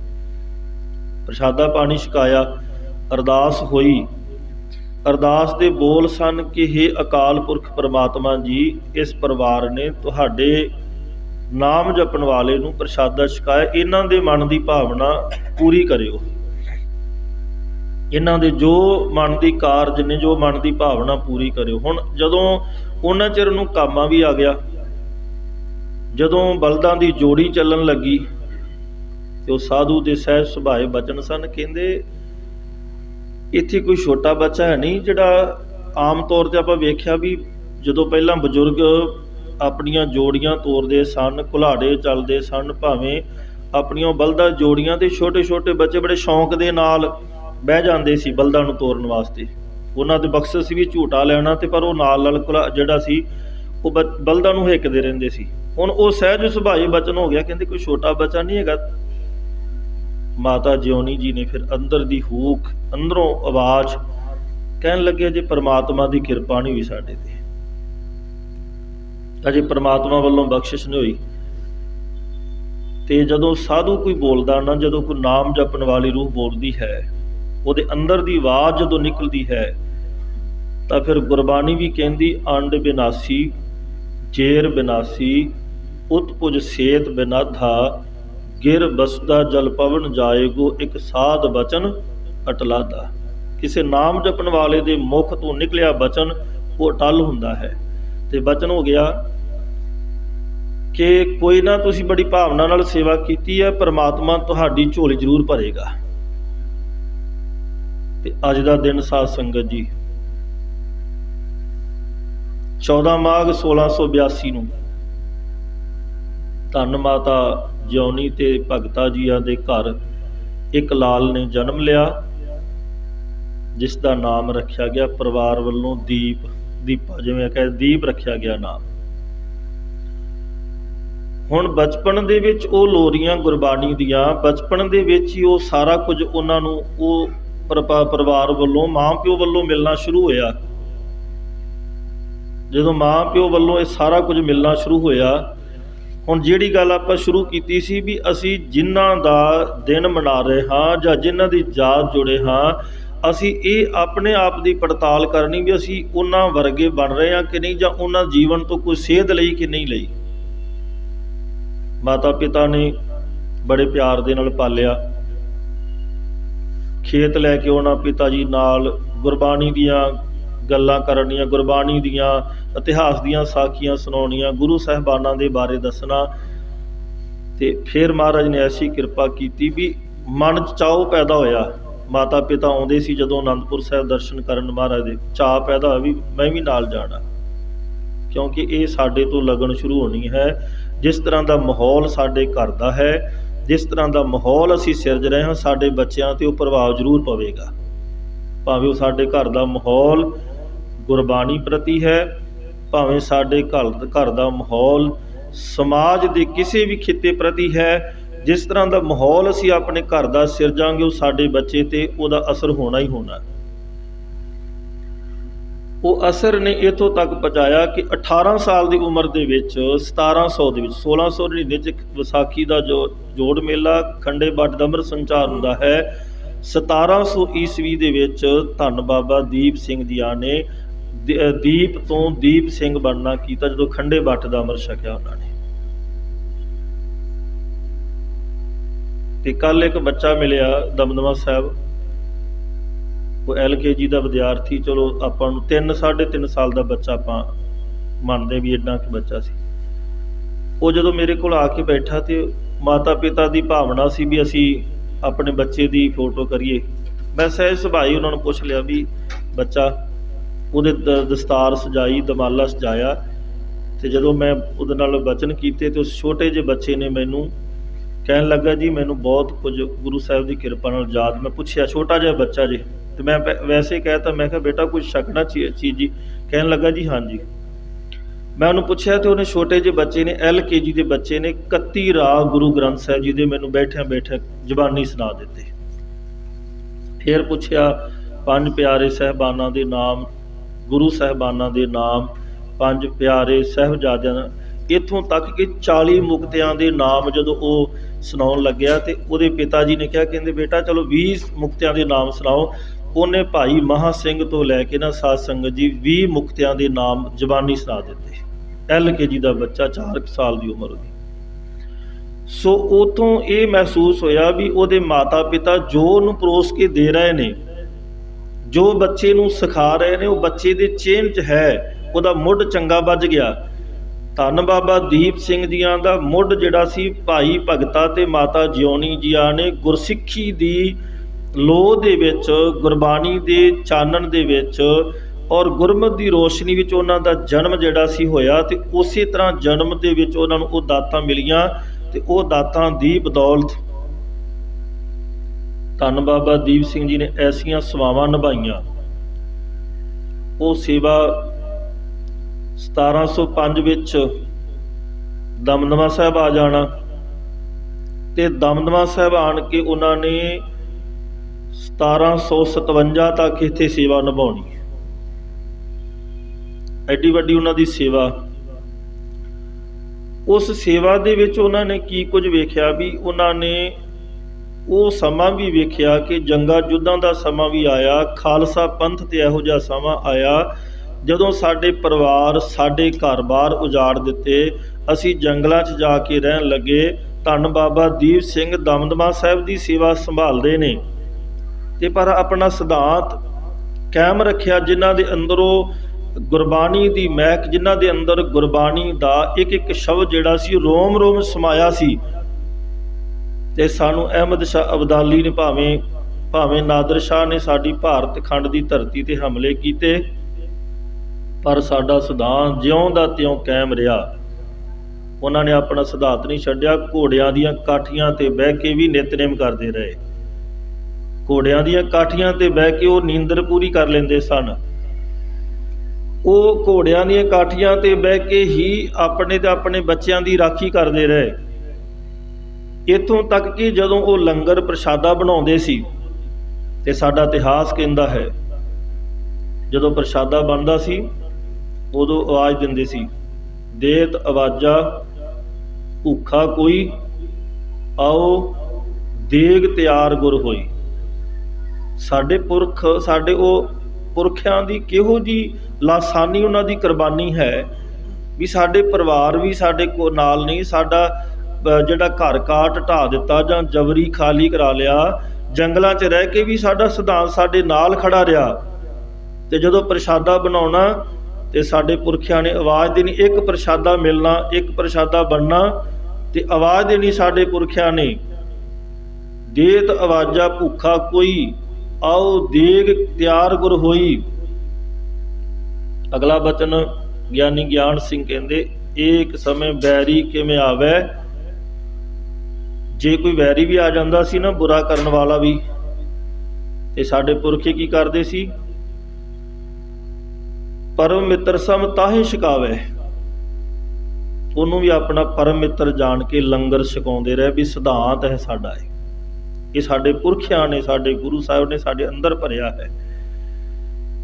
ਪ੍ਰਸ਼ਾਦਾ ਪਾਣੀ ਛਕਾਇਆ, ਅਰਦਾਸ ਹੋਈ। ਅਰਦਾਸ ਦੇ ਬੋਲ ਸਨ ਕਿ हे ਅਕਾਲ ਪੁਰਖ ਪਰਮਾਤਮਾ ਜੀ, ਇਸ ਪਰਿਵਾਰ ਨੇ ਤੁਹਾਡੇ ਨਾਮ ਜਪਣ ਵਾਲੇ ਨੂੰ ਪ੍ਰਸ਼ਾਦਾ ਛਕਾਇਆ। ਇਹਨਾਂ ਦੇ ਮਨ ਦੀ ਭਾਵਨਾ ਪੂਰੀ ਕਰਿਓ। ਇਹਨਾਂ ਦੇ ਜੋ ਮਨ ਦੀ ਕਾਰਜ ਨੇ, ਜੋ ਮਨ ਦੀ ਭਾਵਨਾ ਪੂਰੀ ਕਰਿਓ। ਹੁਣ ਜਦੋਂ ਉਹਨਾਂ ਚਿਰ ਨੂੰ ਕਾਮਾ ਵੀ ਆ ਗਿਆ, ਜਦੋਂ ਬਲਦਾਂ ਦੀ ਜੋੜੀ ਚੱਲਣ ਲੱਗੀ, ਤੇ ਉਹ ਸਾਧੂ ਦੇ ਸਹਿਜ ਸੁਭਾਏ ਬਚਨ ਸਨ, ਕਹਿੰਦੇ ਇੱਥੇ ਕੋਈ ਛੋਟਾ ਬੱਚਾ ਹੈ ਨਹੀਂ, ਜਿਹੜਾ ਆਮ ਤੌਰ ਤੇ ਆਪਾਂ ਵੇਖਿਆ ਵੀ ਜਦੋਂ ਪਹਿਲਾਂ ਬਜ਼ੁਰਗ ਆਪਣੀਆਂ ਜੋੜੀਆਂ ਤੋਰਦੇ ਸਨ, ਕੁਲਾੜੇ ਚੱਲਦੇ ਸਨ, ਭਾਵੇਂ ਆਪਣੀਆਂ ਬਲਦਾਂ ਜੋੜੀਆਂ ਤੇ ਛੋਟੇ ਛੋਟੇ ਬੱਚੇ ਬੜੇ ਸ਼ੌਂਕ ਦੇ ਨਾਲ ਬਹਿ ਜਾਂਦੇ ਸੀ ਬਲਦਾਂ ਨੂੰ ਤੋਰਨ ਵਾਸਤੇ। ਉਹਨਾਂ ਦੇ ਬਖਸ਼ਿਸ਼ ਵੀ ਝੂਟਾ ਲੈਣਾ ਤੇ ਪਰ ਉਹ ਨਾਲ ਨਾਲ ਕੁਲਾ ਜਿਹੜਾ ਸੀ, ਉਹ ਬ- ਬਲਦਾਂ ਨੂੰ ਹੇਕਦੇ ਰਹਿੰਦੇ ਸੀ। ਹੁਣ ਉਹ ਸਹਿਜ ਸੁਭਾਈ ਬਚਨ ਹੋ ਗਿਆ, ਕਹਿੰਦੇ ਕੋਈ ਛੋਟਾ ਬੱਚਾ ਨਹੀਂ ਹੈਗਾ। ਮਾਤਾ ਜਿਉਣੀ ਜੀ ਨੇ ਫਿਰ ਅੰਦਰ ਦੀ ਹੂਕ, ਅੰਦਰੋਂ ਆਵਾਜ਼ ਕਹਿਣ ਲੱਗੇ ਜੇ ਪ੍ਰਮਾਤਮਾ ਦੀ ਕਿਰਪਾ ਨਹੀਂ ਹੋਈ ਸਾਡੇ ਤੇ। ਅਜੇ ਪ੍ਰਮਾਤਮਾ ਵੱਲੋਂ ਬਖਸ਼ਿਸ਼ ਨਹੀਂ ਹੋਈ। ਤੇ ਜਦੋਂ ਸਾਧੂ ਕੋਈ ਬੋਲਦਾ ਨਾ, ਜਦੋਂ ਕੋਈ ਨਾਮ ਜਪਣ ਵਾਲੀ ਰੂਹ ਬੋਲਦੀ ਹੈ ਉਹਦੇ ਅੰਦਰ ਦੀ ਆਵਾਜ਼ ਜਦੋਂ ਨਿਕਲਦੀ ਹੈ, ਤਾਂ ਫਿਰ ਗੁਰਬਾਣੀ ਵੀ ਕਹਿੰਦੀ, ਅੰਡ ਬਿਨਾਸੀ, ਜੇਰ ਬਿਨਾਸੀ ਉਤਪੁਜ ਸੇਤ ਬਿਨਾਧਾ, ਗਿਰ ਬਸਦਾ ਜਲ ਪਵਨ ਜਾਏਗੋ, ਇੱਕ ਸਾਧ ਬਚਨ ਅਟਲਾਦਾ ਕਿਸੇ ਨਾਮ ਜਪਣ ਵਾਲੇ ਦੇ ਮੁਖ ਤੋਂ ਨਿਕਲਿਆ ਬਚਨ, ਉਹ ਅਟਲ ਹੁੰਦਾ ਹੈ। ਤੇ ਬਚਨ ਹੋ ਗਿਆ ਕਿ ਕੋਈ ਨਾ, ਤੁਸੀਂ ਬੜੀ ਭਾਵਨਾ ਨਾਲ ਸੇਵਾ ਕੀਤੀ ਹੈ, ਪਰਮਾਤਮਾ ਤੁਹਾਡੀ ਝੋਲੀ ਜ਼ਰੂਰ ਭਰੇਗਾ। ਤੇ ਅੱਜ ਦਾ ਦਿਨ ਸਾਧ ਸੰਗਤ ਜੀ। 14 ਮਾਘ 1682 ਨੂੰ ਧੰਨ ਮਾਤਾ ਜਿਉਨੀ ਤੇ ਭਗਤਾ ਜੀਆਂ ਦੇ ਘਰ ਇੱਕ ਲਾਲ ਨੇ ਜਨਮ ਲਿਆ, ਜਿਸ ਦਾ ਨਾਮ ਰੱਖਿਆ ਗਿਆ ਪਰਿਵਾਰ ਵੱਲੋਂ ਦੀਪ, ਦੀਪਾ ਜਿਵੇਂ ਕਹਿੰਦੇ ਦੀਪ ਰੱਖਿਆ ਗਿਆ ਨਾਮ। ਹੁਣ ਬਚਪਨ ਦੇ ਵਿੱਚ ਉਹ ਲੋਰੀਆਂ ਗੁਰਬਾਣੀ ਦੀਆਂ, ਬਚਪਨ ਦੇ ਵਿੱਚ ਹੀ ਉਹ ਸਾਰਾ ਕੁਝ ਉਹਨਾਂ ਨੂੰ ਉਹ ਪਰਿਵਾਰ ਵੱਲੋਂ ਮਾਂ ਪਿਓ ਵੱਲੋਂ ਮਿਲਣਾ ਸ਼ੁਰੂ ਹੋਇਆ। ਜਦੋਂ ਮਾਂ ਪਿਓ ਵੱਲੋਂ ਇਹ ਸਾਰਾ ਕੁਝ ਮਿਲਣਾ ਸ਼ੁਰੂ ਹੋਇਆ, ਹੁਣ ਜਿਹੜੀ ਗੱਲ ਆਪਾਂ ਸ਼ੁਰੂ ਕੀਤੀ ਸੀ ਵੀ ਅਸੀਂ ਜਿਨ੍ਹਾਂ ਦਾ ਦਿਨ ਮਨਾ ਰਹੇ ਹਾਂ ਜਾਂ ਜਿਨ੍ਹਾਂ ਦੀ ਯਾਦ ਜੁੜੇ ਹਾਂ, ਅਸੀਂ ਇਹ ਆਪਣੇ ਆਪ ਦੀ ਪੜਤਾਲ ਕਰਨੀ ਵੀ ਅਸੀਂ ਉਹਨਾਂ ਵਰਗੇ ਬਣ ਰਹੇ ਹਾਂ ਕਿ ਨਹੀਂ ਜਾਂ ਉਹਨਾਂ ਜੀਵਨ ਤੋਂ ਕੋਈ ਸੇਧ ਲਈ ਕਿ ਨਹੀਂ ਲਈ। ਮਾਤਾ ਪਿਤਾ ਨੇ ਬੜੇ ਪਿਆਰ ਦੇ ਨਾਲ ਪਾਲਿਆ। ਖੇਤ ਲੈ ਕੇ ਆਉਣਾ ਪਿਤਾ ਜੀ ਨਾਲ, ਗੁਰਬਾਣੀ ਦੀਆਂ ਗੱਲਾਂ ਕਰਨੀਆਂ ਗੁਰਬਾਣੀ ਦੀਆਂ ਇਤਿਹਾਸ ਦੀਆਂ ਸਾਖੀਆਂ ਸੁਣਾਉਣੀਆਂ, ਗੁਰੂ ਸਾਹਿਬਾਨਾਂ ਦੇ ਬਾਰੇ ਦੱਸਣਾ। ਤੇ ਫਿਰ ਮਹਾਰਾਜ ਨੇ ਐਸੀ ਕਿਰਪਾ ਕੀਤੀ ਵੀ ਮਨ 'ਚ ਚਾਉ ਪੈਦਾ ਹੋਇਆ। ਮਾਤਾ ਪਿਤਾ ਆਉਂਦੇ ਸੀ ਜਦੋਂ ਅਨੰਦਪੁਰ ਸਾਹਿਬ ਦਰਸ਼ਨ ਕਰਨ ਮਹਾਰਾਜ ਦੇ, ਚਾਅ ਪੈਦਾ ਹੋਇਆ ਵੀ ਮੈਂ ਵੀ ਨਾਲ ਜਾਣਾ। ਕਿਉਂਕਿ ਇਹ ਸਾਡੇ ਤੋਂ ਲੱਗਣ ਸ਼ੁਰੂ ਹੋਣੀ ਹੈ। ਜਿਸ ਤਰ੍ਹਾਂ ਦਾ ਮਾਹੌਲ ਸਾਡੇ ਘਰ ਦਾ ਹੈ ਜਿਸ ਤਰ੍ਹਾਂ ਦਾ ਮਾਹੌਲ ਅਸੀਂ ਸਿਰਜ ਰਹੇ ਹਾਂ, ਸਾਡੇ ਬੱਚਿਆਂ ਤੇ ਉਹ ਪ੍ਰਭਾਵ ਜ਼ਰੂਰ ਪਵੇਗਾ। ਭਾਵੇਂ ਉਹ ਸਾਡੇ ਘਰ ਦਾ ਮਾਹੌਲ ਗੁਰਬਾਣੀ ਪ੍ਰਤੀ ਹੈ, ਭਾਵੇਂ ਸਾਡੇ ਘਰ ਘਰ ਦਾ ਮਾਹੌਲ ਸਮਾਜ ਦੇ ਕਿਸੇ ਵੀ ਖਿੱਤੇ ਪ੍ਰਤੀ ਹੈ, ਜਿਸ ਤਰ੍ਹਾਂ ਦਾ ਮਾਹੌਲ ਅਸੀਂ ਆਪਣੇ ਘਰ ਦਾ ਸਿਰਜਾਂਗੇ, ਉਹ ਸਾਡੇ ਬੱਚੇ ਤੇ ਉਹਦਾ ਅਸਰ ਹੋਣਾ ਹੀ ਹੋਣਾ। ਉਹ ਅਸਰ ਨੇ ਇਥੋਂ ਤੱਕ ਪਹੁੰਚਾਇਆ ਕਿ 18 ਸਾਲ ਦੀ ਉਮਰ ਦੇ ਵਿੱਚ 1700 ਦੇ ਵਿੱਚ 1600 ਮਹੀਨੇ ਚ ਵਿਸਾਖੀ ਦਾ ਜੋ ਜੋੜ ਮੇਲਾ ਖੰਡੇ ਬੱਟ ਦਮਰ ਸੰਚਾਰ ਹੁੰਦਾ ਹੈ 1700 ਈਸਵੀ ਦੇ ਵਿੱਚ ਧੰਨ ਬਾਬਾ ਦੀਪ ਸਿੰਘ ਜੀਆਂ ਨੇ ਦੀਪ ਤੋਂ ਦੀਪ ਸਿੰਘ ਬਣਨਾ ਕੀਤਾ, ਜਦੋਂ ਖੰਡੇ ਬੱਟ ਦਾ ਅਮਰ ਛਕਿਆ ਉਹਨਾਂ ਨੇ। ਤੇ ਕੱਲ ਇੱਕ ਬੱਚਾ ਮਿਲਿਆ ਦਮਦਮਾ ਸਾਹਿਬ ਉਹ ਐਲਕੇਜੀ ਦਾ ਵਿਦਿਆਰਥੀ, ਚਲੋ ਆਪਾਂ ਨੂੰ 3 3.5 ਸਾਲ ਦਾ ਬੱਚਾ ਆਪਾਂ ਮੰਨਦੇ ਵੀ ਏਡਾ ਕਿ ਬੱਚਾ ਸੀ। ਉਹ ਜਦੋਂ ਮੇਰੇ ਕੋਲ ਆ ਕੇ ਬੈਠਾ ਤੇ ਮਾਤਾ ਪਿਤਾ ਦੀ ਭਾਵਨਾ ਸੀ ਵੀ ਅਸੀਂ ਆਪਣੇ ਬੱਚੇ ਦੀ ਫੋਟੋ ਕਰੀਏ। ਮੈਂ ਸਹਿਜ ਸੁਭਾਈ ਉਹਨਾਂ ਨੂੰ ਪੁੱਛ ਲਿਆ ਵੀ ਬੱਚਾ, ਉਹਦੇ ਦ- ਦਸਤਾਰ ਸਜਾਈ, ਦਮਾਲਾ ਸਜਾਇਆ ਤੇ ਜਦੋਂ ਮੈਂ ਉਹਦੇ ਨਾਲ ਬਚਨ ਕੀਤੇ ਤੇ ਉਸ ਛੋਟੇ ਜਿਹੇ ਬੱਚੇ ਨੇ ਮੈਨੂੰ ਕਹਿਣ ਲੱਗਾ, ਜੀ, ਮੈਨੂੰ ਬਹੁਤ ਕੁਝ ਗੁਰੂ ਸਾਹਿਬ ਦੀ ਕਿਰਪਾ ਨਾਲ ਯਾਦ, ਮੈਂ ਪੁੱਛਿਆ, ਛੋਟਾ ਜਿਹਾ ਬੱਚਾ ਜੀ। ਤੇ ਮੈਂ ਪੈ- ਵੈਸੇ ਹੀ ਕਹਿਤਾ, ਮੈਂ ਕਿਹਾ, ਬੇਟਾ ਕੁਝ ਛਕਣਾ ਚੀ- ਚੀਜ਼ ਜੀ। ਕਹਿਣ ਲੱਗਾ, ਜੀ ਹਾਂਜੀ ਮੈਂ ਉਹਨੂੰ ਪੁੱਛਿਆ ਤੇ ਉਹਨੇ ਛੋਟੇ ਜਿਹੇ ਬੱਚੇ ਨੇ, ਐਲ ਐਲਕੇਜੀ ਦੇ ਬੱਚੇ ਨੇ 31 ਰਾਗ ਗੁਰੂ ਗ੍ਰੰਥ ਸਾਹਿਬ ਜੀ ਦੇ ਮੈਨੂੰ ਬੈਠਿਆਂ ਬੈਠਿਆਂ ਜ਼ਬਾਨੀ ਸੁਣਾ ਦਿੱਤੇ। ਫਿਰ ਪੁੱਛਿਆ, ਪੰਜ ਪਿਆਰੇ ਸਹਿਬਾਨਾਂ ਦੇ ਨਾਮ, ਗੁਰੂ ਸਹਿਬਾਨਾਂ ਦੇ ਨਾਮ, ਪੰਜ ਪਿਆਰੇ ਸਹਿਬਜ਼ਾਦਿਆਂ ਦਾ ਇੱਥੋਂ ਤੱਕ ਕਿ 40 ਮੁਕਤਿਆਂ ਦੇ ਨਾਮ ਜਦੋਂ ਉਹ ਸੁਣਾਉਣ ਲੱਗਿਆ ਤੇ ਉਹਦੇ ਪਿਤਾ ਜੀ ਨੇ ਕਿਹਾ, ਕਹਿੰਦੇ, ਬੇਟਾ, ਚਲੋ 20 ਮੁਕਤਿਆਂ ਦੇ ਨਾਮ ਸੁਣਾਓ। ਉਹਨੇ ਭਾਈ ਮਹਾ ਸਿੰਘ ਤੋਂ ਲੈ ਕੇ ਨਾ ਸਾਧ ਸੰਗਤ ਜੀ 20 ਮੁਕਤਿਆਂ ਦੇ ਨਾਮ ਜ਼ਬਾਨੀ ਸੁਣਾ ਦਿੱਤੇ। ਐਲ ਕੇ ਜੀ ਦਾ ਬੱਚਾ 4 ਸਾਲ ਦੀ ਉਮਰ ਉਹਦੀ ਸੋ ਉਤੋਂ ਇਹ ਮਹਿਸੂਸ ਹੋਇਆ ਵੀ ਉਹਦੇ ਮਾਤਾ ਪਿਤਾ ਜੋ ਉਹਨੂੰ ਪਰੋਸ ਕੇ ਦੇ ਰਹੇ ਨੇ, ਜੋ ਬੱਚੇ ਨੂੰ ਸਿਖਾ ਰਹੇ ਨੇ, ਉਹ ਬੱਚੇ ਦੇ ਚੇਨ 'ਚ ਹੈ, ਉਹਦਾ ਮੁੱਢ ਚੰਗਾ ਵੱਜ ਗਿਆ। ਧੰਨ ਬਾਬਾ ਦੀਪ ਸਿੰਘ ਜੀਆਂ ਦਾ ਮੁੱਢ ਜਿਹੜਾ ਸੀ ਭਾਈ ਭਗਤਾ ਤੇ ਮਾਤਾ ਜਿਉਣੀ ਜੀਆਂ ਨੇ ਗੁਰਸਿੱਖੀ ਦੀ ਲੋਹ ਦੇ ਵਿੱਚ, ਗੁਰਬਾਣੀ ਦੇ ਚਾਨਣ ਦੇ ਵਿੱਚ ਔਰ ਗੁਰਮਤ ਦੀ ਰੋਸ਼ਨੀ ਵਿੱਚ ਉਹਨਾਂ ਦਾ ਜਨਮ ਜਿਹੜਾ ਸੀ ਹੋਇਆ ਤੇ ਉਸੇ ਤਰ੍ਹਾਂ ਜਨਮ ਦੇ ਵਿੱਚ ਉਹਨਾਂ ਨੂੰ ਉਹ ਦਾਤਾਂ ਮਿਲੀਆਂ ਤੇ ਉਹ ਦਾਤਾਂ ਦੀ ਬਦੌਲਤ ਧੰਨ ਬਾਬਾ ਦੀਪ ਸਿੰਘ ਜੀ ਨੇ ਐਸੀਆਂ ਸੇਵਾਵਾਂ ਨਿਭਾਈਆਂ। ਉਹ ਸੇਵਾ 1705 ਵਿੱਚ ਦਮਦਮਾ ਸਾਹਿਬ ਆ ਜਾਣਾ ਤੇ ਦਮਦਮਾ ਸਾਹਿਬ ਆਣ ਕੇ ਉਹਨਾਂ ਨੇ 1757 ਤੱਕ ਇੱਥੇ ਸੇਵਾ ਨਿਭਾਉਣੀ ਐਡੀ ਵੱਡੀ ਉਹਨਾਂ ਦੀ ਸੇਵਾ। ਉਸ ਸੇਵਾ ਦੇ ਵਿੱਚ ਉਹਨਾਂ ਨੇ ਕੀ ਕੁਝ ਵੇਖਿਆ ਵੀ ਉਹਨਾਂ ਨੇ ਉਹ ਸਮਾਂ ਵੀ ਵੇਖਿਆ ਕਿ ਜੰਗਾ ਜੁੱਧਾਂ ਦਾ ਸਮਾਂ ਵੀ ਆਇਆ, ਖਾਲਸਾ ਪੰਥ ਤੇ ਇਹੋ ਜਿਹਾ ਸਮਾਂ ਆਇਆ, ਜਦੋਂ ਸਾਡੇ ਪਰਿਵਾਰ, ਸਾਡੇ ਘਰ-ਬਾਰ ਉਜਾੜ ਦਿੱਤੇ, ਅਸੀਂ ਜੰਗਲਾਂ 'ਚ ਜਾ ਕੇ ਰਹਿਣ ਲੱਗੇ, ਧੰਨ ਬਾਬਾ ਦੀਪ ਸਿੰਘ ਦਮਦਮਾ ਸਾਹਿਬ ਦੀ ਸੇਵਾ ਸੰਭਾਲਦੇ ਨੇ। ਤੇ ਪਰ ਆਪਣਾ ਸਿਧਾਂਤ ਕਾਇਮ ਰੱਖਿਆ ਜਿਨ੍ਹਾਂ ਦੇ ਅੰਦਰੋਂ ਗੁਰਬਾਣੀ ਦੀ ਮਹਿਕ, ਜਿਨ੍ਹਾਂ ਦੇ ਅੰਦਰ ਗੁਰਬਾਣੀ ਦਾ ਇੱਕ ਇੱਕ ਸ਼ਬਦ ਜਿਹੜਾ ਸੀ ਰੋਮ ਰੋਮ ਸਮਾਇਆ ਸੀ। ਤੇ ਸਾਨੂੰ ਅਹਿਮਦ ਸ਼ਾਹ ਅਬਦਾਲੀ ਨੇ ਭਾਵੇਂ ਭਾਵੇਂ ਨਾਦਰ ਸ਼ਾਹ ਨੇ ਸਾਡੀ ਭਾਰਤ ਖੰਡ ਦੀ ਧਰਤੀ ਤੇ ਹਮਲੇ ਕੀਤੇ, ਪਰ ਸਾਡਾ ਸਿਧਾਂਤ ਜਿਉਂ ਦਾ ਤਿਉਂ ਕਾਇਮ ਰਿਹਾ। ਉਹਨਾਂ ਨੇ ਆਪਣਾ ਸਿਧਾਂਤ ਨਹੀਂ ਛੱਡਿਆ, ਘੋੜਿਆਂ ਦੀਆਂ ਕਾਠੀਆਂ ਤੇ ਬਹਿ ਕੇ ਵੀ ਨਿਤਨੇਮ ਕਰਦੇ ਰਹੇ। ਘੋੜਿਆਂ ਦੀਆਂ ਕਾਠੀਆਂ ਤੇ ਬਹਿ ਕੇ ਉਹ ਨੀਂਦਰ ਪੂਰੀ ਕਰ ਲੈਂਦੇ ਸਨ। ਉਹ ਘੋੜਿਆਂ ਦੀਆਂ ਕਾਠੀਆਂ ਤੇ ਬਹਿ ਕੇ ਹੀ ਆਪਣੇ ਤੇ ਆਪਣੇ ਬੱਚਿਆਂ ਦੀ ਰਾਖੀ ਕਰਦੇ ਰਹੇ। ਇਥੋਂ ਤੱਕ ਕਿ ਜਦੋਂ ਉਹ ਲੰਗਰ ਪ੍ਰਸ਼ਾਦਾ ਬਣਾਉਂਦੇ ਸੀ, ਤੇ ਸਾਡਾ ਇਤਿਹਾਸ ਕਹਿੰਦਾ ਹੈ, ਜਦੋਂ ਪ੍ਰਸ਼ਾਦਾ ਬਣਦਾ ਸੀ, ਉਦੋਂ ਆਵਾਜ਼ ਦਿੰਦੇ ਸੀ, ਦੇਤ ਆਵਾਜ਼ਾ, ਭੁੱਖਾ ਕੋਈ, ਆਓ ਦੇਗ ਤਿਆਰ ਗੁਰ ਹੋਈ। ਸਾਡੇ ਪੁਰਖ, ਸਾਡੇ ਉਹ ਪੁਰਖਿਆਂ ਦੀ ਕਿਹੋ ਜੀ ਲਾਸਾਨੀ ਉਹਨਾਂ ਦੀ ਕੁਰਬਾਨੀ ਹੈ ਵੀ ਸਾਡੇ ਪਰਿਵਾਰ ਵੀ ਸਾਡੇ ਕੋ ਨਾਲ ਨਹੀਂ, ਸਾਡਾ ਜਿਹੜਾ ਘਰ ਕਾਟ ਢਾ ਦਿੱਤਾ ਜਾਂ ਜਬਰੀ ਖਾਲੀ ਕਰਾ ਲਿਆ, ਜੰਗਲਾਂ 'ਚ ਰਹਿ ਕੇ ਵੀ ਸਾਡਾ ਸਿਧਾਂਤ ਸਾਡੇ ਨਾਲ ਖੜਾ ਰਿਹਾ ਤੇ ਜਦੋਂ ਪ੍ਰਸ਼ਾਦਾ ਬਣਾਉਣਾ ਤੇ ਸਾਡੇ ਪੁਰਖਿਆਂ ਨੇ ਆਵਾਜ਼ ਦੇਣੀ, ਇੱਕ ਪ੍ਰਸ਼ਾਦਾ ਮਿਲਣਾ, ਇੱਕ ਪ੍ਰਸ਼ਾਦਾ ਬਣਨਾ ਤੇ ਆਵਾਜ਼ ਦੇਣੀ ਸਾਡੇ ਪੁਰਖਿਆਂ ਨੇ ਦੇਤ ਆਵਾਜ਼ਾ ਭੁੱਖਾ ਕੋਈ ਆਓ ਦੇਗ ਤਿਆਰ ਗੁਰ ਹੋਈ। ਅਗਲਾ ਬਚਨ ਗਿਆਨੀ ਗਿਆਨ ਸਿੰਘ ਕਹਿੰਦੇ ਇੱਕ ਸਮੇਂ ਬੈਰੀ ਕਿਵੇਂ ਆਵੇ? ਜੇ ਕੋਈ ਵੈਰੀ ਵੀ ਆ ਜਾਂਦਾ ਸੀ ਨਾ, ਬੁਰਾ ਕਰਨ ਵਾਲਾ ਵੀ, ਤੇ ਸਾਡੇ ਪੁਰਖੇ ਕੀ ਕਰਦੇ ਸੀ? ਪਰਮ ਮਿੱਤਰ ਸਮ ਤਾਹੇ ਛਕਾਵੇ। ਉਹਨੂੰ ਵੀ ਆਪਣਾ ਪਰਮ ਮਿੱਤਰ ਜਾਣ ਕੇ ਲੰਗਰ ਛਕਾਉਂਦੇ ਰਹੇ ਵੀ ਸਿਧਾਂਤ ਹੈ ਸਾਡਾ ਇਹ। ਇਹ ਸਾਡੇ ਪੁਰਖਿਆਂ ਨੇ, ਸਾਡੇ ਗੁਰੂ ਸਾਹਿਬ ਨੇ ਸਾਡੇ ਅੰਦਰ ਭਰਿਆ ਹੈ।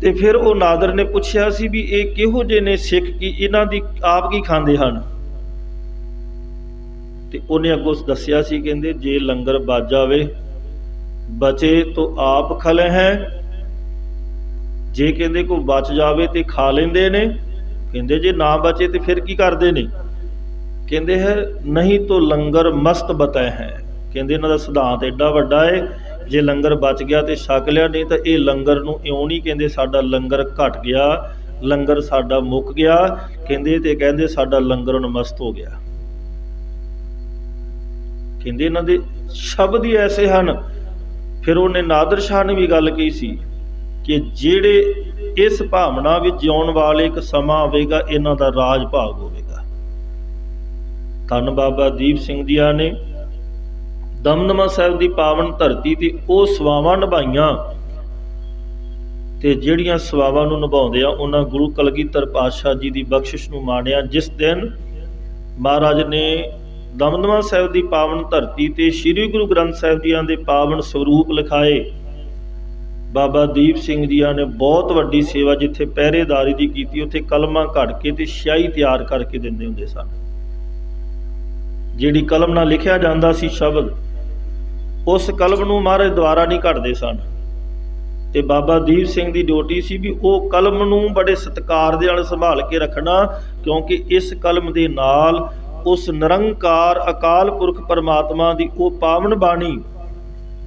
ਤੇ ਫਿਰ ਉਹ ਨਾਦਰ ਨੇ ਪੁੱਛਿਆ ਸੀ ਵੀ ਇਹ ਕਿਹੋ ਜਿਹੇ ਨੇ ਸਿੱਖ ਕੀ ਇਹਨਾਂ ਦੀ ਆਪ ਕੀ ਖਾਂਦੇ ਹਨ? ਤੇ ਉਹਨੇ ਅੱਗੋਂ ਦੱਸਿਆ ਸੀ, ਕਹਿੰਦੇ ਜੇ ਲੰਗਰ ਬਚ ਜਾਵੇ, ਬਚੇ ਤੋ ਆਪ ਖਲੇ ਹੈ। ਜੇ ਕਹਿੰਦੇ ਕੋਈ ਬਚ ਜਾਵੇ ਤੇ ਖਾ ਲੈਂਦੇ ਨੇ, ਕਹਿੰਦੇ ਜੇ ਨਾ ਬਚੇ ਤੇ ਫਿਰ ਕੀ ਕਰਦੇ ਨੇ? ਕਹਿੰਦੇ ਹੈ, ਨਹੀਂ ਤੋ ਲੰਗਰ ਮਸਤ ਬਤੈ ਹੈ। ਕਹਿੰਦੇ ਇਹਨਾਂ ਦਾ ਸਿਧਾਂਤ ਐਡਾ ਵੱਡਾ ਹੈ ਜੇ ਲੰਗਰ ਬਚ ਗਿਆ ਤੇ ਛਕ ਲਿਆ, ਨਹੀਂ ਤਾਂ ਇਹ ਲੰਗਰ ਨੂੰ ਇਉਂ ਨਹੀਂ ਕਹਿੰਦੇ ਸਾਡਾ ਲੰਗਰ ਘਟ ਗਿਆ, ਲੰਗਰ ਸਾਡਾ ਮੁੱਕ ਗਿਆ, ਕਹਿੰਦੇ ਤੇ ਕਹਿੰਦੇ ਸਾਡਾ ਲੰਗਰ ਹੁਣ ਮਸਤ ਹੋ ਗਿਆ। ਕਹਿੰਦੇ ਇਹਨਾਂ ਦੇ ਸ਼ਬਦ ਹੀ ਐਸੇ ਹਨ। ਫਿਰ ਉਹਨੇ ਨਾਦਰ ਸ਼ਾਹ ਨੇ ਵੀ ਗੱਲ ਕਹੀ ਸੀ ਕਿ ਜਿਹੜੇ ਇਸ ਭਾਵਨਾ ਵਿੱਚ ਜਿਉਣ ਵਾਲੇ ਇੱਕ ਸਮਾਂ ਆਵੇਗਾ, ਇਹਨਾਂ ਦਾ ਰਾਜ ਭਾਗ ਹੋਵੇਗਾ। ਧੰਨ ਬਾਬਾ ਦੀਪ ਸਿੰਘ ਜੀਆਂ ਨੇ ਦਮਦਮਾ ਸਾਹਿਬ ਦੀ ਪਾਵਨ ਧਰਤੀ ਤੇ ਉਹ ਸਵਾਵਾਂ ਨਿਭਾਈਆਂ ਤੇ ਜਿਹੜੀਆਂ ਸਵਾਵਾਂ ਨੂੰ ਨਿਭਾਉਂਦੇ ਆ, ਉਹਨਾਂ ਗੁਰੂ ਕਲਗੀਧਰ ਪਾਤਸ਼ਾਹ ਜੀ ਦੀ ਬਖਸ਼ਿਸ਼ ਨੂੰ ਮਾਣਿਆ। ਜਿਸ ਦਿਨ ਮਹਾਰਾਜ ਨੇ ਦਮਦਮਾ ਸਾਹਿਬ ਦੀ ਪਾਵਨ ਧਰਤੀ ਤੇ ਸ੍ਰੀ ਗੁਰੂ ਗ੍ਰੰਥ ਸਾਹਿਬ ਜੀਆਂ ਦੇ ਪਾਵਨ ਸਰੂਪ ਲਿਖਾਏ। ਬਾਬਾ ਦੀਪ ਸਿੰਘ ਜੀਆਂ ਨੇ ਬਹੁਤ ਵੱਡੀ ਸੇਵਾ ਜਿੱਥੇ ਪਹਿਰੇਦਾਰੀ ਦੀ ਕੀਤੀ, ਉੱਥੇ ਕਲਮਾਂ ਘੜ ਕੇ ਤੇ ਸਿਆਹੀ ਤਿਆਰ ਕਰਕੇ ਦਿੰਦੇ ਹੁੰਦੇ ਸਨ। ਜਿਹੜੀ ਕਲਮ ਨਾਲ ਲਿਖਿਆ ਜਾਂਦਾ ਸੀ ਸ਼ਬਦ ਉਸ ਕਲਮ ਨੂੰ ਮਹਾਰਾਜ ਦੁਆਰਾ ਨਹੀਂ ਘੜਦੇ ਸਨ। ਤੇ ਬਾਬਾ ਦੀਪ ਸਿੰਘ ਦੀ ਡਿਊਟੀ ਸੀ ਵੀ ਉਹ ਕਲਮ ਨੂੰ ਬੜੇ ਸਤਿਕਾਰ ਦੇ ਨਾਲ ਸੰਭਾਲ ਕੇ ਰੱਖਣਾ, ਕਿਉਂਕਿ ਇਸ ਕਲਮ ਦੇ ਨਾਲ ਉਸ ਨਿਰੰਕਾਰ ਅਕਾਲ ਪੁਰਖ ਪਰਮਾਤਮਾ ਦੀ ਉਹ ਪਾਵਨ ਬਾਣੀ,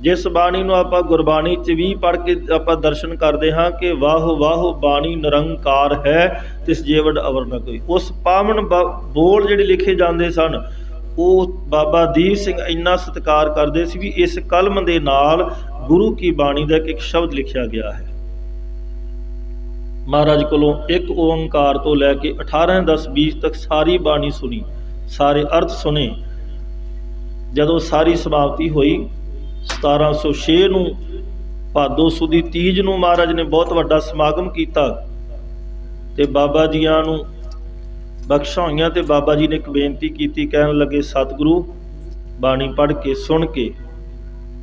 ਜਿਸ ਬਾਣੀ ਨੂੰ ਆਪਾਂ ਗੁਰਬਾਣੀ 'ਚ ਵੀ ਪੜ੍ਹ ਕੇ ਆਪਾਂ ਦਰਸ਼ਨ ਕਰਦੇ ਹਾਂ ਕਿ ਵਾਹ ਵਾਹ ਬਾਣੀ ਨਿਰੰਕਾਰ ਹੈ, ਤਿਸ ਜੀਵੜ ਅਵਰ ਨ ਕੋਈ। ਉਸ ਪਾਵਨ ਬ- ਬੋਲ ਜਿਹੜੇ ਲਿਖੇ ਜਾਂਦੇ ਸਨ ਉਹ ਬਾਬਾ ਦੀਪ ਸਿੰਘ ਇੰਨਾ ਸਤਿਕਾਰ ਕਰਦੇ ਸੀ ਵੀ ਇਸ ਕਲਮ ਦੇ ਨਾਲ ਗੁਰੂ ਕੀ ਬਾਣੀ ਦਾ ਇੱਕ ਸ਼ਬਦ ਲਿਖਿਆ ਗਿਆ ਹੈ। ਮਹਾਰਾਜ ਕੋਲੋਂ ਇੱਕ ਓੰਕਾਰ ਤੋਂ ਲੈ ਕੇ 18 10 20 ਤੱਕ ਸਾਰੀ ਬਾਣੀ ਸੁਣੀ, ਸਾਰੇ ਅਰਥ ਸੁਨੇ ਜਦੋਂ ਸਾਰੀ ਸਮਾਪਤੀ ਹੋਈ 1706 ਨੂੰ ਭਾਦੋ ਸੁਦੀ ਤੀਜ ਨੂੰ ਮਹਾਰਾਜ ਨੇ ਬਹੁਤ ਵੱਡਾ ਸਮਾਗਮ ਕੀਤਾ ਤੇ ਬਾਬਾ ਜੀਆਂ ਨੂੰ ਬਖਸ਼ਾਂ ਹੋਈਆਂ ਤੇ ਬਾਬਾ ਜੀ ਨੇ ਇੱਕ ਬੇਨਤੀ ਕੀਤੀ, ਕਹਿਣ ਲੱਗੇ, ਸਤਿਗੁਰੂ, ਬਾਣੀ ਪੜ੍ਹ ਕੇ, ਸੁਣ ਕੇ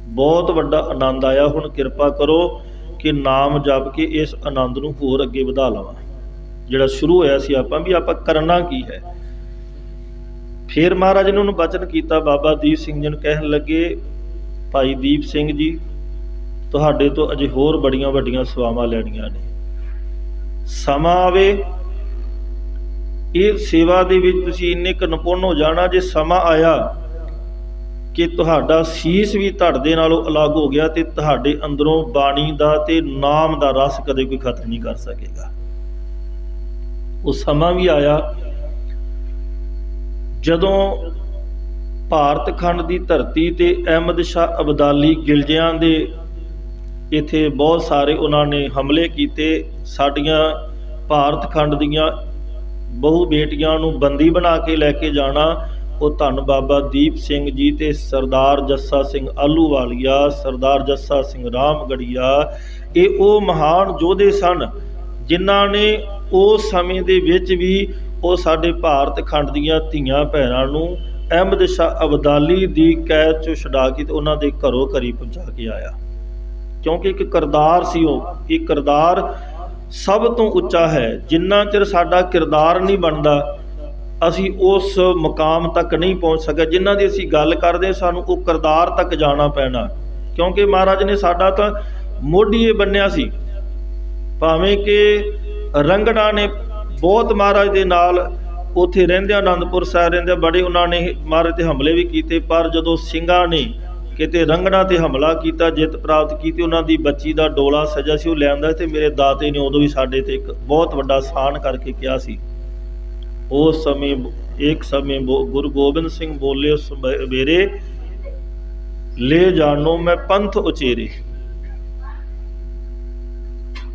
ਬਹੁਤ ਵੱਡਾ ਆਨੰਦ ਆਇਆ। ਹੁਣ ਕਿਰਪਾ ਕਰੋ ਕਿ ਨਾਮ ਜਪ ਕੇ ਇਸ ਆਨੰਦ ਨੂੰ ਹੋਰ ਅੱਗੇ ਵਧਾ ਲਵਾਂ। ਜਿਹੜਾ ਸ਼ੁਰੂ ਹੋਇਆ ਸੀ ਆਪਾਂ ਵੀ, ਆਪਾਂ ਕਰਨਾ ਕੀ ਹੈ? ਫਿਰ ਮਹਾਰਾਜ ਨੇ ਉਹਨੂੰ ਬਚਨ ਕੀਤਾ, ਬਾਬਾ ਦੀਪ ਸਿੰਘ ਜੀ ਨੂੰ ਕਹਿਣ ਲੱਗੇ, ਭਾਈ ਦੀਪ ਸਿੰਘ ਜੀ, ਤੁਹਾਡੇ ਤੋਂ ਅਜੇ ਹੋਰ ਬੜੀਆਂ ਵੱਡੀਆਂ ਸਵਾਵਾਂ ਲੈਣੀਆਂ ਨੇ। ਸਮਾਂ ਆਵੇ ਇਹ ਸੇਵਾ ਦੇ ਵਿੱਚ ਤੁਸੀਂ ਇੰਨੇ ਕੁ ਨਿਪੁੰਨ ਹੋ ਜਾਣਾ, ਜੇ ਸਮਾਂ ਆਇਆ ਕਿ ਤੁਹਾਡਾ ਸੀਸ ਵੀ ਤੁਹਾਡੇ ਨਾਲੋਂ ਅਲੱਗ ਹੋ ਗਿਆ ਤੇ ਤੁਹਾਡੇ ਅੰਦਰੋਂ ਬਾਣੀ ਦਾ ਤੇ ਨਾਮ ਦਾ ਰਸ ਕਦੇ ਕੋਈ ਖਤਮ ਨਹੀਂ ਕਰ ਸਕੇਗਾ। ਉਹ ਸਮਾਂ ਵੀ ਆਇਆ, ਜਦੋਂ ਭਾਰਤ ਖੰਡ ਦੀ ਧਰਤੀ ਤੇ ਅਹਿਮਦ ਸ਼ਾਹ ਅਬਦਾਲੀ ਗਿਲਜਿਆਂ ਦੇ ਇੱਥੇ ਬਹੁਤ ਸਾਰੇ ਉਹਨਾਂ ਨੇ ਹਮਲੇ ਕੀਤੇ, ਸਾਡੀਆਂ ਭਾਰਤ ਖੰਡ ਦੀਆਂ ਬਹੁ ਬੇਟੀਆਂ ਨੂੰ ਬੰਦੀ ਬਣਾ ਕੇ ਲੈ ਕੇ ਜਾਣਾ, ਉਹ ਧੰਨ ਬਾਬਾ ਦੀਪ ਸਿੰਘ ਜੀ ਤੇ ਸਰਦਾਰ ਜੱਸਾ ਸਿੰਘ ਆਲੂਵਾਲੀਆ ਸਰਦਾਰ ਜੱਸਾ ਸਿੰਘ ਰਾਮਗੜੀਆ, ਇਹ ਉਹ ਮਹਾਨ ਯੋਧੇ ਸਨ ਜਿਨ੍ਹਾਂ ਨੇ ਉਸ ਸਮੇਂ ਦੇ ਵਿੱਚ ਵੀ ਉਹ ਸਾਡੇ ਭਾਰਤ ਖੰਡ ਦੀਆਂ ਧੀਆਂ ਭੈਣਾਂ ਨੂੰ ਅਹਿਮਦ ਸ਼ਾਹ ਅਬਦਾਲੀ ਦੀ ਕੈਦ ਚੋਂ ਛੁਡਾ ਕੇ ਤੇ ਉਹਨਾਂ ਦੇ ਘਰੋਂ ਘਰੀ ਪਹੁੰਚਾ ਕੇ ਆਇਆ। ਕਿਉਂਕਿ ਇੱਕ ਕਿਰਦਾਰ ਸੀ ਉਹ ਇਹ ਕਿਰਦਾਰ ਸਭ ਤੋਂ ਉੱਚਾ ਹੈ। ਜਿੰਨਾ ਚਿਰ ਸਾਡਾ ਕਿਰਦਾਰ ਨਹੀਂ ਬਣਦਾ, ਅਸੀਂ ਉਸ ਮੁਕਾਮ ਤੱਕ ਨਹੀਂ ਪਹੁੰਚ ਸਕੇ ਜਿਨ੍ਹਾਂ ਦੀ ਅਸੀਂ ਗੱਲ ਕਰਦੇ ਸਾਨੂੰ ਉਹ ਕਿਰਦਾਰ ਤੱਕ ਜਾਣਾ ਪੈਣਾ। ਕਿਉਂਕਿ ਮਹਾਰਾਜ ਨੇ ਸਾਡਾ ਤਾਂ ਮੋਢੀਏ ਬੰਨਿਆ ਸੀ। ਭਾਵੇਂ ਕਿ ਰੰਗੜਾ ਨੇ ਬਹੁਤ ਮਹਾਰਾਜ ਦੇ ਨਾਲ ਉਥੇ ਰਹਿੰਦੇ ਆਨੰਦਪੁਰ ਸਾਹਿਬ ਰਹਿੰਦੇ ਬੜੇ ਉਹਨਾਂ ਨੇ ਮਹਾਰਾਜ ਤੇ ਹਮਲੇ ਵੀ ਕੀਤੇ, ਪਰ ਜਦੋਂ ਸਿੰਘਾਂ ਨੇ ਕਿਤੇ ਰੰਗਣਾ ਤੇ ਹਮਲਾ ਕੀਤਾ, ਜਿੱਤ ਪ੍ਰਾਪਤ ਕੀਤੀ, ਉਹਨਾਂ ਦੀ ਬੱਚੀ ਦਾ ਡੋਲਾ ਸਜਾ ਸੀ, ਉਹ ਲਿਆਂਦਾ ਤੇ ਮੇਰੇ ਦਾਤੇ ਨੇ ਉਦੋਂ ਵੀ ਸਾਡੇ ਤੇ ਇੱਕ ਬਹੁਤ ਵੱਡਾ ਸਾਨ ਕਰਕੇ ਕਿਹਾ ਸੀ। ਉਸ ਸਮੇਂ ਇੱਕ ਸਮੇਂ ਬੋ- ਗੁਰੂ ਗੋਬਿੰਦ ਸਿੰਘ ਬੋਲੇ, ਉਸ ਵੇਰੇ ਲੈ ਜਾਣੋ, ਮੈਂ ਪੰਥ ਉਚੇਰੇ।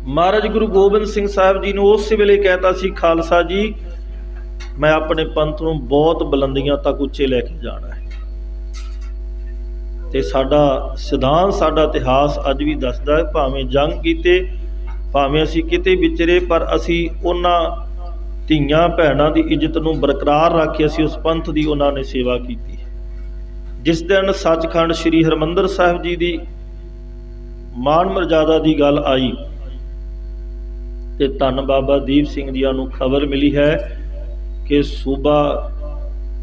ਮਹਾਰਾਜ ਗੁਰੂ ਗੋਬਿੰਦ ਸਿੰਘ ਸਾਹਿਬ ਜੀ ਨੂੰ ਉਸ ਵੇਲੇ ਕਹਿਤਾ ਸੀ, ਖਾਲਸਾ ਜੀ, ਮੈਂ ਆਪਣੇ ਪੰਥ ਨੂੰ ਬਹੁਤ ਬੁਲੰਦੀਆਂ ਤੱਕ ਉੱਚੇ ਲੈ ਕੇ ਜਾਣਾ ਹੈ। ਤੇ ਸਾਡਾ ਸਿਧਾਂਤ, ਸਾਡਾ ਇਤਿਹਾਸ ਅੱਜ ਵੀ ਦੱਸਦਾ ਹੈ, ਭਾਵੇਂ ਜੰਗ ਕੀਤੇ, ਭਾਵੇਂ ਅਸੀਂ ਕਿਤੇ ਵਿਚਰੇ ਪਰ ਅਸੀਂ ਉਹਨਾਂ ਧੀਆਂ ਭੈਣਾਂ ਦੀ ਇੱਜ਼ਤ ਨੂੰ ਬਰਕਰਾਰ ਰੱਖ ਕੇ ਅਸੀਂ ਉਸ ਪੰਥ ਦੀ ਉਹਨਾਂ ਨੇ ਸੇਵਾ ਕੀਤੀ। ਜਿਸ ਦਿਨ ਸੱਚਖੰਡ ਸ੍ਰੀ ਹਰਮੰਦਰ ਸਾਹਿਬ ਜੀ ਦੀ ਮਾਣ ਮਰਜ਼ਾਦਾ ਦੀ ਗੱਲ ਆਈ, ਤੇ ਧੰਨ ਬਾਬਾ ਦੀਪ ਸਿੰਘ ਜੀਆਂ ਨੂੰ ਖਬਰ ਮਿਲੀ ਹੈ ਕਿ ਸੂਬਾ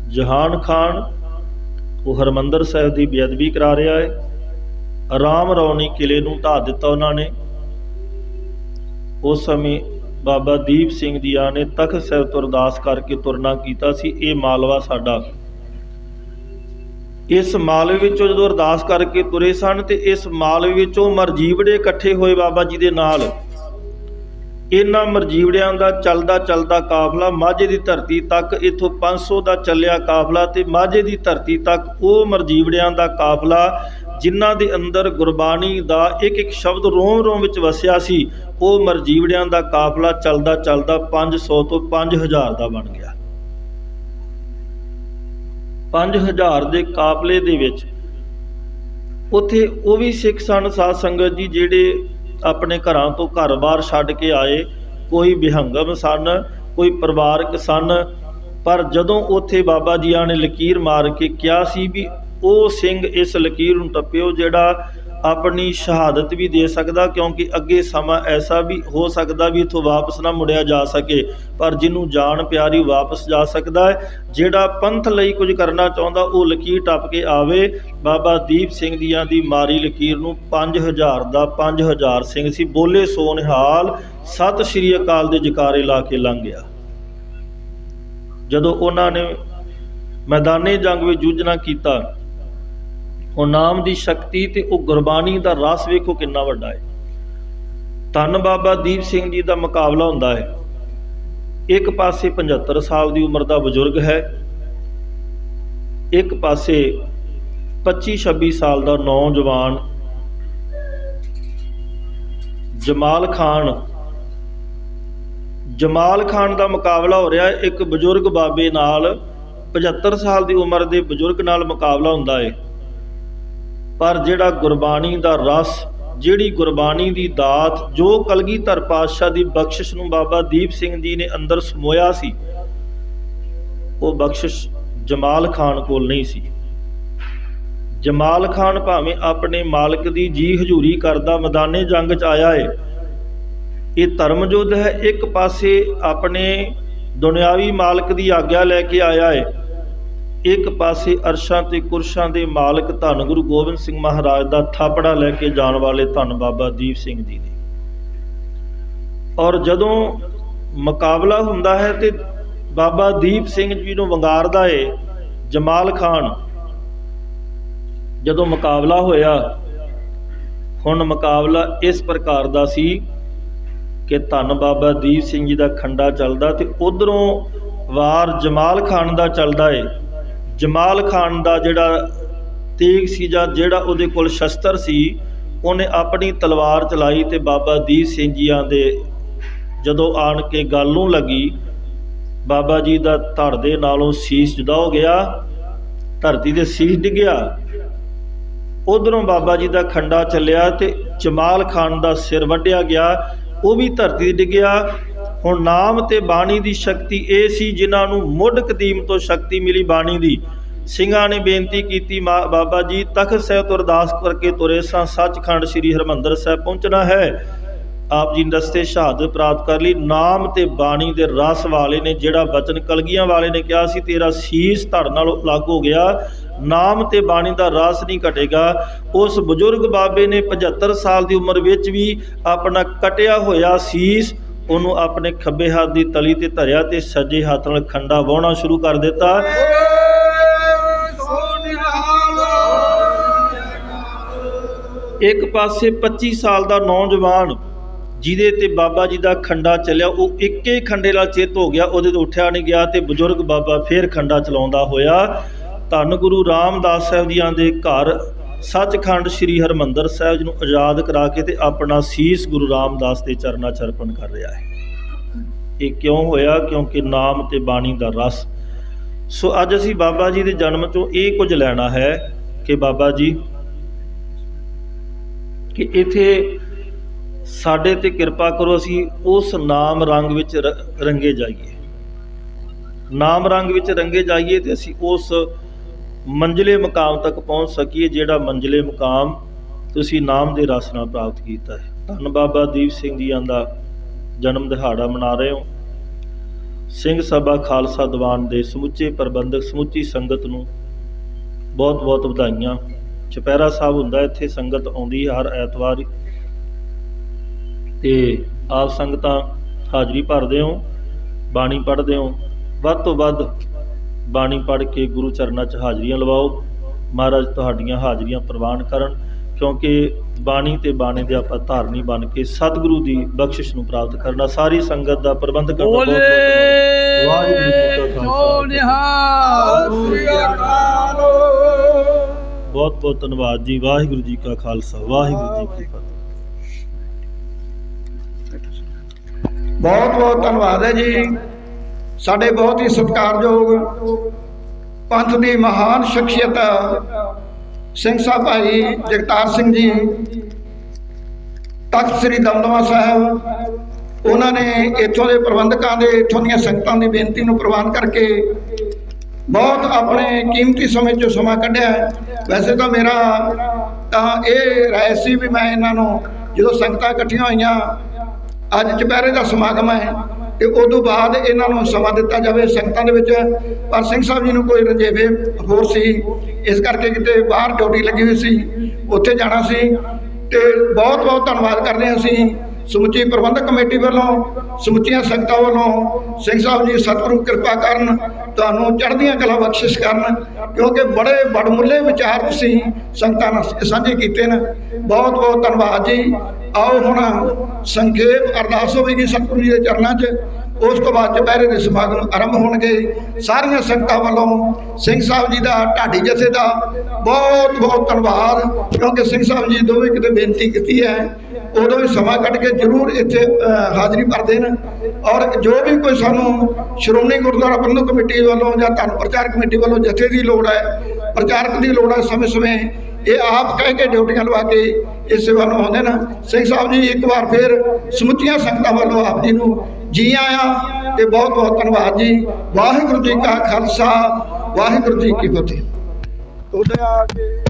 ਜਹਾਨ ਖਾਨ ਉਹ ਹਰਮੰਦਰ ਸਾਹਿਬ ਦੀ ਬੇਅਦਬੀ ਕਰਾ ਰਿਹਾ ਹੈ। ਰਾਮ ਰੌਣੀ ਕਿਲੇ ਨੂੰ ਢਾ ਦਿੱਤਾ ਉਹਨਾਂ ਨੇ। ਉਸ ਸਮੇਂ ਬਾਬਾ ਦੀਪ ਸਿੰਘ ਜੀਆਂ ਨੇ ਤਖਤ ਸਾਹਿਬ ਤੋਂ ਅਰਦਾਸ ਕਰਕੇ ਤੁਰਨਾ ਕੀਤਾ ਸੀ, ਇਹ ਮਾਲਵਾ ਸਾਡਾ। ਇਸ ਮਾਲਵੇ ਵਿੱਚੋਂ ਜਦੋਂ ਅਰਦਾਸ ਕਰਕੇ ਤੁਰੇ ਸਨ ਤੇ ਇਸ ਮਾਲਵੇ ਵਿੱਚੋਂ ਮਰਜੀਵੜੇ ਇਕੱਠੇ ਹੋਏ ਬਾਬਾ ਜੀ ਦੇ ਨਾਲ। ਇਹਨਾਂ ਮਰਜੀਵੜਿਆਂ ਦਾ ਚੱਲਦਾ ਚੱਲਦਾ ਕਾਫਲਾ ਮਾਝੇ ਦੀ ਧਰਤੀ ਤੱਕ, ਇਥੋਂ 500 ਦਾ ਚੱਲਿਆ ਕਾਫਲਾ ਤੇ ਮਾਝੇ ਦੀ ਧਰਤੀ ਤੱਕ ਉਹ ਮਰਜੀਵੜਿਆਂ ਦਾ ਕਾਫਲਾ ਜਿਨ੍ਹਾਂ ਦੇ ਅੰਦਰ ਗੁਰਬਾਣੀ ਦਾ ਇੱਕ ਇੱਕ ਸ਼ਬਦ ਰੋਮ ਰੋਮ ਵਿੱਚ ਵਸਿਆ ਸੀ, ਉਹ ਮਰਜੀਵੜਿਆਂ ਦਾ ਕਾਫਲਾ ਚੱਲਦਾ ਚੱਲਦਾ 500 ਤੋਂ 5000 ਦਾ ਬਣ ਗਿਆ। 5000 ਦੇ ਕਾਫਲੇ ਦੇ ਵਿੱਚ ਉੱਥੇ ਉਹ ਵੀ ਸਿੱਖ ਸਨ ਸਾਧ ਸੰਗਤ ਜੀ ਜਿਹੜੇ ਆਪਣੇ ਘਰਾਂ ਤੋਂ ਘਰ-ਬਾਰ ਛੱਡ ਕੇ ਆਏ। ਕੋਈ ਵਿਹੰਗਮ ਸਨ, ਕੋਈ ਪਰਿਵਾਰਕ ਸਨ। ਪਰ ਜਦੋਂ ਉੱਥੇ ਬਾਬਾ ਜੀਆਂ ਨੇ ਲਕੀਰ ਮਾਰ ਕੇ ਕਿਹਾ ਸੀ ਵੀ ਉਹ ਸਿੰਘ ਇਸ ਲਕੀਰ ਨੂੰ ਟੱਪਿਓ, ਜਿਹੜਾ ਆਪਣੀ ਸ਼ਹਾਦਤ ਵੀ ਦੇ ਸਕਦਾ, ਕਿਉਂਕਿ ਅੱਗੇ ਸਮਾਂ ਐਸਾ ਵੀ ਹੋ ਸਕਦਾ ਵੀ ਇਥੋਂ ਵਾਪਸ ਨਾ ਮੁੜਿਆ ਜਾ ਸਕੇ। ਪਰ ਜਿਹਨੂੰ ਜਾਨ ਪਿਆਰੀ ਵਾਪਸ ਜਾ ਸਕਦਾ ਹੈ, ਜਿਹੜਾ ਪੰਥ ਲਈ ਕੁਝ ਕਰਨਾ ਚਾਹੁੰਦਾ, ਉਹ ਲਕੀਰ ਟੱਪ ਕੇ ਆਵੇ। ਬਾਬਾ ਦੀਪ ਸਿੰਘ ਜੀਆਂ ਦੀ ਮਾਰੀ ਲਕੀਰ ਨੂੰ 5000 ਦਾ 5000 ਸਿੰਘ ਸੀ। ਬੋਲੇ ਸੋ ਨਿਹਾਲ ਸਤਿ ਸ਼੍ਰੀ ਅਕਾਲ ਦੇ ਜਕਾਰੇ ਲਾ ਕੇ ਲੰਘ ਗਿਆ। ਜਦੋਂ ਉਹਨਾਂ ਨੇ ਮੈਦਾਨੇ ਜੰਗ ਵਿੱਚ ਜੂਝਣਾ ਕੀਤਾ, ਉਹ ਨਾਮ ਦੀ ਸ਼ਕਤੀ ਤੇ ਉਹ ਗੁਰਬਾਣੀ ਦਾ ਰਸ ਵੇਖੋ ਕਿੰਨਾ ਵੱਡਾ ਹੈ। ਧੰਨ ਬਾਬਾ ਦੀਪ ਸਿੰਘ ਜੀ ਦਾ ਮੁਕਾਬਲਾ ਹੁੰਦਾ ਹੈ। ਇੱਕ ਪਾਸੇ 75 ਸਾਲ ਦੀ ਉਮਰ ਦਾ ਬਜ਼ੁਰਗ ਹੈ, ਇੱਕ ਪਾਸੇ 25 26 ਸਾਲ ਦਾ ਨੌਜਵਾਨ ਜਮਾਲ ਖਾਨ। ਜਮਾਲ ਖਾਨ ਦਾ ਮੁਕਾਬਲਾ ਹੋ ਰਿਹਾ, ਇੱਕ ਬਜ਼ੁਰਗ ਬਾਬੇ ਨਾਲ 75 ਸਾਲ ਦੀ ਉਮਰ ਦੇ ਬਜ਼ੁਰਗ ਨਾਲ ਮੁਕਾਬਲਾ ਹੁੰਦਾ ਹੈ ਪਰ ਜਿਹੜਾ ਗੁਰਬਾਣੀ ਦਾ ਰਸ, ਜਿਹੜੀ ਗੁਰਬਾਣੀ ਦੀ ਦਾਤ, ਜੋ ਕਲਗੀਧਰ ਪਾਤਸ਼ਾਹ ਦੀ ਬਖਸ਼ਿਸ਼ ਨੂੰ ਬਾਬਾ ਦੀਪ ਸਿੰਘ ਜੀ ਨੇ ਅੰਦਰ ਸਮੋਇਆ ਸੀ, ਉਹ ਬਖਸ਼ਿਸ਼ ਜਮਾਲ ਖਾਨ ਕੋਲ ਨਹੀਂ ਸੀ। ਜਮਾਲ ਖਾਨ ਭਾਵੇਂ ਆਪਣੇ ਮਾਲਕ ਦੀ ਜੀ ਹਜ਼ੂਰੀ ਕਰਦਾ ਮੈਦਾਨੇ ਜੰਗ 'ਚ ਆਇਆ ਏ। ਇਹ ਧਰਮ ਯੁੱਧ ਹੈ, ਇੱਕ ਪਾਸੇ ਆਪਣੇ ਦੁਨਿਆਵੀ ਮਾਲਕ ਦੀ ਆਗਿਆ ਲੈ ਕੇ ਆਇਆ ਏ, ਇੱਕ ਪਾਸੇ ਅਰਸ਼ਾਂ ਤੇ ਕੁਰਸ਼ਾਂ ਦੇ ਮਾਲਕ ਧੰਨ ਗੁਰੂ ਗੋਬਿੰਦ ਸਿੰਘ ਮਹਾਰਾਜ ਦਾ ਥਾਪੜਾ ਲੈ ਕੇ ਜਾਣ ਵਾਲੇ ਧੰਨ ਬਾਬਾ ਦੀਪ ਸਿੰਘ ਜੀ ਨੇ। ਔਰ ਜਦੋਂ ਮੁਕਾਬਲਾ ਹੁੰਦਾ ਹੈ ਤੇ ਬਾਬਾ ਦੀਪ ਸਿੰਘ ਜੀ ਨੂੰ ਵੰਗਾਰਦਾ ਏ ਜਮਾਲ ਖਾਨ ਜਦੋਂ ਮੁਕਾਬਲਾ ਹੋਇਆ, ਹੁਣ ਮੁਕਾਬਲਾ ਇਸ ਪ੍ਰਕਾਰ ਦਾ ਸੀ ਕਿ ਧੰਨ ਬਾਬਾ ਦੀਪ ਸਿੰਘ ਜੀ ਦਾ ਖੰਡਾ ਚੱਲਦਾ ਤੇ ਉਧਰੋਂ ਵਾਰ ਜਮਾਲ ਖਾਨ ਦਾ ਚੱਲਦਾ ਏ। ਜਮਾਲ ਖਾਨ ਦਾ ਜਿਹੜਾ ਤੀਰ ਸੀ ਜਾਂ ਜਿਹੜਾ ਉਹਦੇ ਕੋਲ ਸ਼ਸਤਰ ਸੀ, ਉਹਨੇ ਆਪਣੀ ਤਲਵਾਰ ਚਲਾਈ ਤੇ ਬਾਬਾ ਦੀਪ ਸਿੰਘ ਜੀਆਂ ਦੇ ਜਦੋਂ ਆਣ ਕੇ ਗੱਲ ਨੂੰ ਲੱਗੀ, ਬਾਬਾ ਜੀ ਦਾ ਧੜ ਦੇ ਨਾਲੋਂ ਸੀਸ ਜੁਦਾ ਹੋ ਗਿਆ, ਧਰਤੀ ਦੇ ਸੀਸ ਡਿੱਗਿਆ। ਉਧਰੋਂ ਬਾਬਾ ਜੀ ਦਾ ਖੰਡਾ ਚੱਲਿਆ ਤੇ ਜਮਾਲ ਖਾਨ ਦਾ ਸਿਰ ਵੱਢਿਆ ਗਿਆ, ਉਹ ਵੀ ਧਰਤੀ ਡਿੱਗਿਆ। ਹੁਣ ਨਾਮ ਤੇ ਬਾਣੀ ਦੀ ਸ਼ਕਤੀ ਇਹ ਸੀ ਜਿਨ੍ਹਾਂ ਨੂੰ ਮੁੱਢ ਕਦੀਮ ਤੋਂ ਸ਼ਕਤੀ ਮਿਲੀ ਬਾਣੀ ਦੀ। ਸਿੰਘਾਂ ਨੇ ਬੇਨਤੀ ਕੀਤੀ, ਮਾ- ਬਾਬਾ ਜੀ, ਤਖਤ ਸਾਹਿਬ ਤੋਂ ਅਰਦਾਸ ਕਰਕੇ ਤੁਰੇ ਸਾਂ। ਸੱਚਖੰਡ ਸ੍ਰੀ ਹਰਮੰਦਰ ਸਾਹਿਬ ਪਹੁੰਚਣਾ ਹੈ। ਆਪ ਜੀ ਨੇ ਰਸਤੇ ਸ਼ਹਾਦਤ ਪ੍ਰਾਪਤ ਕਰ ਲਈ। ਨਾਮ ਤੇ ਬਾਣੀ ਦੇ ਰਸ ਵਾਲੇ ਨੇ ਜਿਹੜਾ ਬਚਨ ਕਲਗੀਆਂ ਵਾਲੇ ਨੇ ਕਿਹਾ ਸੀ, ਤੇਰਾ ਸੀਸ ਧੜ ਨਾਲ ਲੱਗ ਹੋ ਗਿਆ। ਨਾਮ ਤੇ ਬਾਣੀ ਦਾ ਰਸ ਨਹੀਂ ਘਟੇਗਾ। ਉਸ ਬਜ਼ੁਰਗ ਬਾਬੇ ਨੇ 75 ਸਾਲ ਦੀ ਉਮਰ ਵਿੱਚ ਵੀ ਆਪਣਾ ਕਟਿਆ ਹੋਇਆ ਸੀਸ ਉਹਨੂੰ ਆਪਣੇ ਖੱਬੇ ਹੱਥ ਦੀ ਤਲੀ ਤੇ ਧਰਿਆ ਤੇ ਸੱਜੇ ਹੱਥ ਨਾਲ ਖੰਡਾ ਵਾਹਣਾ ਸ਼ੁਰੂ ਕਰ ਦਿੱਤਾ। ਇੱਕ ਪਾਸੇ 25 ਸਾਲ ਦਾ ਨੌਜਵਾਨ ਜਿਹਦੇ ਤੇ ਬਾਬਾ ਜੀ ਦਾ ਖੰਡਾ ਚੱਲਿਆ, ਉਹ ਇੱਕੇ ਖੰਡੇ ਨਾਲ ਚਿੱਤ ਹੋ ਗਿਆ, ਉਹਦੇ ਤੋਂ ਉੱਠਿਆ ਨਹੀਂ ਗਿਆ ਤੇ ਬਜ਼ੁਰਗ ਬਾਬਾ ਫੇਰ ਖੰਡਾ ਚਲਾਉਂਦਾ ਹੋਇਆ। ਧੰਨ ਗੁਰੂ ਰਾਮਦਾਸ ਸਾਹਿਬ ਜੀਆਂ ਦੇ ਘਰ, ਸੱਚਖੰਡ ਸ੍ਰੀ ਹਰਮੰਦਰ ਸਾਹਿਬ ਜੀ ਨੂੰ ਆਜ਼ਾਦ ਕਰਾ ਕੇ ਤੇ ਆਪਣਾ ਸੀਸ ਗੁਰੂ ਰਾਮਦਾਸ ਦੇ ਚਰਨਾਂ 'ਚ ਅਰਪਣ ਕਰ ਰਿਹਾ ਹੈ। ਇਹ ਕਿਉਂ ਹੋਇਆ? ਕਿਉਂਕਿ ਨਾਮ ਤੇ ਬਾਣੀ ਦਾ ਰਸ। ਸੋ ਅੱਜ ਅਸੀਂ ਬਾਬਾ ਜੀ ਦੇ ਜਨਮ ਤੋਂ ਇਹ ਕੁਝ ਲੈਣਾ ਹੈ ਕਿ ਬਾਬਾ ਜੀ, ਕਿ ਇਥੇ ਸਾਡੇ ਤੇ ਕਿਰਪਾ ਕਰੋ, ਅਸੀਂ ਉਸ ਨਾਮ ਰੰਗ ਵਿੱਚ ਰੰਗੇ ਜਾਈਏ। ਨਾਮ ਰੰਗ ਵਿੱਚ ਰੰਗੇ ਜਾਈਏ ਤੇ ਅਸੀਂ ਉਸ ਮੰਜ਼ਲੇ ਮਕਾਮ ਤੱਕ ਪਹੁੰਚ ਸਕੀਏ, ਜਿਹੜਾ ਮੰਜ਼ਲੇ ਮਕਾਮ ਤੁਸੀਂ ਨਾਮ ਦੇ ਰਸ ਨਾਲ ਪ੍ਰਾਪਤ ਕੀਤਾ ਹੈ। ਧੰਨ ਬਾਬਾ ਦੀਪ ਸਿੰਘ ਜੀਆਂ ਦਾ ਜਨਮ ਦਿਹਾੜਾ ਮਨਾ ਰਹੇ ਹੋ। ਸਿੰਘ ਸਭਾ ਖਾਲਸਾ ਦੀਵਾਨ ਦੇ ਸਮੁੱਚੇ ਪ੍ਰਬੰਧਕ, ਸਮੁੱਚੀ ਸੰਗਤ ਨੂੰ ਬਹੁਤ ਬਹੁਤ ਵਧਾਈਆਂ। ਚੁਪਹਿਰਾ ਸਾਹਿਬ ਹੁੰਦਾ, ਇੱਥੇ ਸੰਗਤ ਆਉਂਦੀ ਹਰ ਐਤਵਾਰ ਤੇ ਆਪ ਸੰਗਤਾਂ ਹਾਜ਼ਰੀ ਭਰਦੇ ਹੋ, ਬਾਣੀ ਪੜ੍ਹਦੇ ਹੋ। ਵੱਧ ਤੋਂ ਵੱਧ ਬਾਣੀ ਪੜ੍ਹ ਕੇ ਗੁਰੂ ਚਰਨਾਂ 'ਚ ਹਾਜ਼ਰੀਆਂ ਲਵਾਓ। ਮਹਾਰਾਜ ਤੁਹਾਡੀਆਂ ਹਾਜ਼ਰੀਆਂ ਪ੍ਰਵਾਨ ਕਰਨ ਕਿਉਂਕਿ ਬਾਣੀ ਤੇ ਬਾਣੀ ਦੇ ਆਪਾਂ ਧਾਰਨੀ ਬਣ ਕੇ ਸਤਿਗੁਰੂ ਦੀ ਬਖਸ਼ਿਸ਼ ਨੂੰ ਪ੍ਰਾਪਤ ਕਰਨਾ ਸਾਰੀ ਸੰਗਤ ਦਾ ਪ੍ਰਬੰਧਕ ਦਾ ਬਹੁਤ ਬਹੁਤ ਧੰਨਵਾਦ। ਵਾਹਿਗੁਰੂ ਜੀ ਕਾ ਖਾਲਸਾ ਬਹੁਤ ਬਹੁਤ ਧੰਨਵਾਦ ਜੀ ਵਾਹਿਗੁਰੂ ਜੀ ਕਾ ਖਾਲਸਾ ਵਾਹਿਗੁਰੂ ਜੀ ਕੀ ਫਤਿਹ। ਬਹੁਤ ਬਹੁਤ ਧੰਨਵਾਦ ਹੈ ਜੀ। ਸਾਡੇ ਬਹੁਤ ਹੀ ਸਤਿਕਾਰਯੋਗ ਪੰਥ ਦੀ ਮਹਾਨ ਸ਼ਖਸੀਅਤ ਸਿੰਘ ਸਾਹਿਬ ਭਾਈ ਜਗਤਾਰ ਸਿੰਘ ਜੀ, ਤਖਤ ਸ੍ਰੀ ਦਮਦਮਾ ਸਾਹਿਬ, ਉਹਨਾਂ ਨੇ ਇੱਥੋਂ ਦੇ ਪ੍ਰਬੰਧਕਾਂ ਦੇ, ਇੱਥੋਂ ਦੀਆਂ ਸੰਗਤਾਂ ਦੀ ਬੇਨਤੀ ਨੂੰ ਪ੍ਰਵਾਨ ਕਰਕੇ ਬਹੁਤ ਆਪਣੇ ਕੀਮਤੀ ਸਮੇਂ ਚੋਂ ਸਮਾਂ ਕੱਢਿਆ। ਵੈਸੇ ਤਾਂ ਮੇਰਾ ਤਾਂ ਇਹ ਰਾਏ ਸੀ ਵੀ ਮੈਂ ਇਹਨਾਂ ਨੂੰ ਜਦੋਂ ਸੰਗਤਾਂ ਇਕੱਠੀਆਂ ਹੋਈਆਂ, ਅੱਜ ਦੁਪਹਿਰੇ ਦਾ ਸਮਾਗਮ ਹੈ ਤੇ ਉਦੋਂ ਬਾਅਦ ਇਹਨਾਂ ਨੂੰ ਸਮਾਂ ਦਿੱਤਾ ਜਾਵੇ, ਸੰਗਤਾਂ ਦੇ ਵਿੱਚ ਪਰ ਸਿੰਘ ਸਾਹਿਬ ਜੀ ਨੂੰ ਕੋਈ ਰੰਜੇਵੇ ਹੋਰ ਸੀ। ਇਸ ਕਰਕੇ ਕਿਤੇ ਬਾਹਰ ਡਿਊਟੀ ਲੱਗੀ ਹੋਈ ਸੀ, ਉੱਥੇ ਜਾਣਾ ਸੀ ਤੇ ਬਹੁਤ ਬਹੁਤ ਧੰਨਵਾਦ ਕਰਦੇ ਹਾਂ ਅਸੀਂ। ਸਮੁੱਚੀ ਪ੍ਰਬੰਧਕ ਕਮੇਟੀ ਵੱਲੋਂ, ਸਮੁੱਚੀਆਂ ਸੰਗਤਾਂ ਵੱਲੋਂ ਸਿੰਘ ਸਾਹਿਬ ਜੀ ਸਤਿਗੁਰੂ ਕਿਰਪਾ ਕਰਨ, ਤੁਹਾਨੂੰ ਚੜ੍ਹਦੀਆਂ ਕਲਾ ਬਖਸ਼ਿਸ਼ ਕਰਨ, ਕਿਉਂਕਿ ਬੜੇ ਬੜਮੁੱਲੇ ਵਿਚਾਰ ਤੁਸੀਂ ਸੰਗਤਾਂ ਨਾਲ ਸਾਂਝੇ ਕੀਤੇ ਨੇ। ਬਹੁਤ ਬਹੁਤ ਧੰਨਵਾਦ ਜੀ। ਆਓ ਹੁਣ ਸੰਖੇਪ ਅਰਦਾਸ ਹੋਵੇਗੀ ਸਤਿਗੁਰੂ ਜੀ ਦੇ ਚਰਨਾਂ 'ਚ। ਉਸ ਤੋਂ ਬਾਅਦ ਦੁਪਹਿਰੇ ਦੇ ਸਮਾਗਮ ਆਰੰਭ ਹੋਣਗੇ। ਸਾਰੀਆਂ ਸੰਗਤਾਂ ਵੱਲੋਂ ਸਿੰਘ ਸਾਹਿਬ ਜੀ ਦਾ, ਢਾਡੀ ਜਥੇ ਦਾ ਬਹੁਤ ਬਹੁਤ ਧੰਨਵਾਦ, ਕਿਉਂਕਿ ਸਿੰਘ ਸਾਹਿਬ ਜੀ ਦੋਵੇਂ ਕਿਤੇ ਬੇਨਤੀ ਕੀਤੀ ਹੈ, ਉਦੋਂ ਵੀ ਸਮਾਂ ਕੱਢ ਕੇ ਜ਼ਰੂਰ ਇੱਥੇ ਹਾਜ਼ਰੀ ਭਰਦੇ ਨੇ। ਔਰ ਜੋ ਵੀ ਕੋਈ ਸਾਨੂੰ ਸ਼੍ਰੋਮਣੀ ਗੁਰਦੁਆਰਾ ਪ੍ਰਬੰਧਕ ਕਮੇਟੀ ਵੱਲੋਂ ਜਾਂ ਧੰਨ ਪ੍ਰਚਾਰ ਕਮੇਟੀ ਵੱਲੋਂ ਜਥੇ ਦੀ ਲੋੜ ਹੈ, ਪ੍ਰਚਾਰਕ ਦੀ ਲੋੜ ਹੈ ਸਮੇਂ-ਸਮੇਂ ਇਹ ਆਪ ਕਹਿ ਕੇ ਡਿਊਟੀਆਂ ਲਵਾ ਕੇ ਇਸ ਸੇਵਾ ਨੂੰ ਆਉਂਦੇ ਨੇ। ਸਿੰਘ ਸਾਹਿਬ ਜੀ, ਇੱਕ ਵਾਰ ਫਿਰ ਸਮੁੱਚੀਆਂ ਸੰਗਤਾਂ ਵੱਲੋਂ ਆਪ ਜੀ ਨੂੰ ਜੀ ਆਇਆਂ ਤੇ ਬਹੁਤ ਬਹੁਤ ਧੰਨਵਾਦ ਜੀ। ਵਾਹਿਗੁਰੂ ਜੀ ਕਾ ਖਾਲਸਾ, ਵਾਹਿਗੁਰੂ ਜੀ ਕੀ ਫਤਿਹ। ਉਹਦੇ ਆ ਕੇ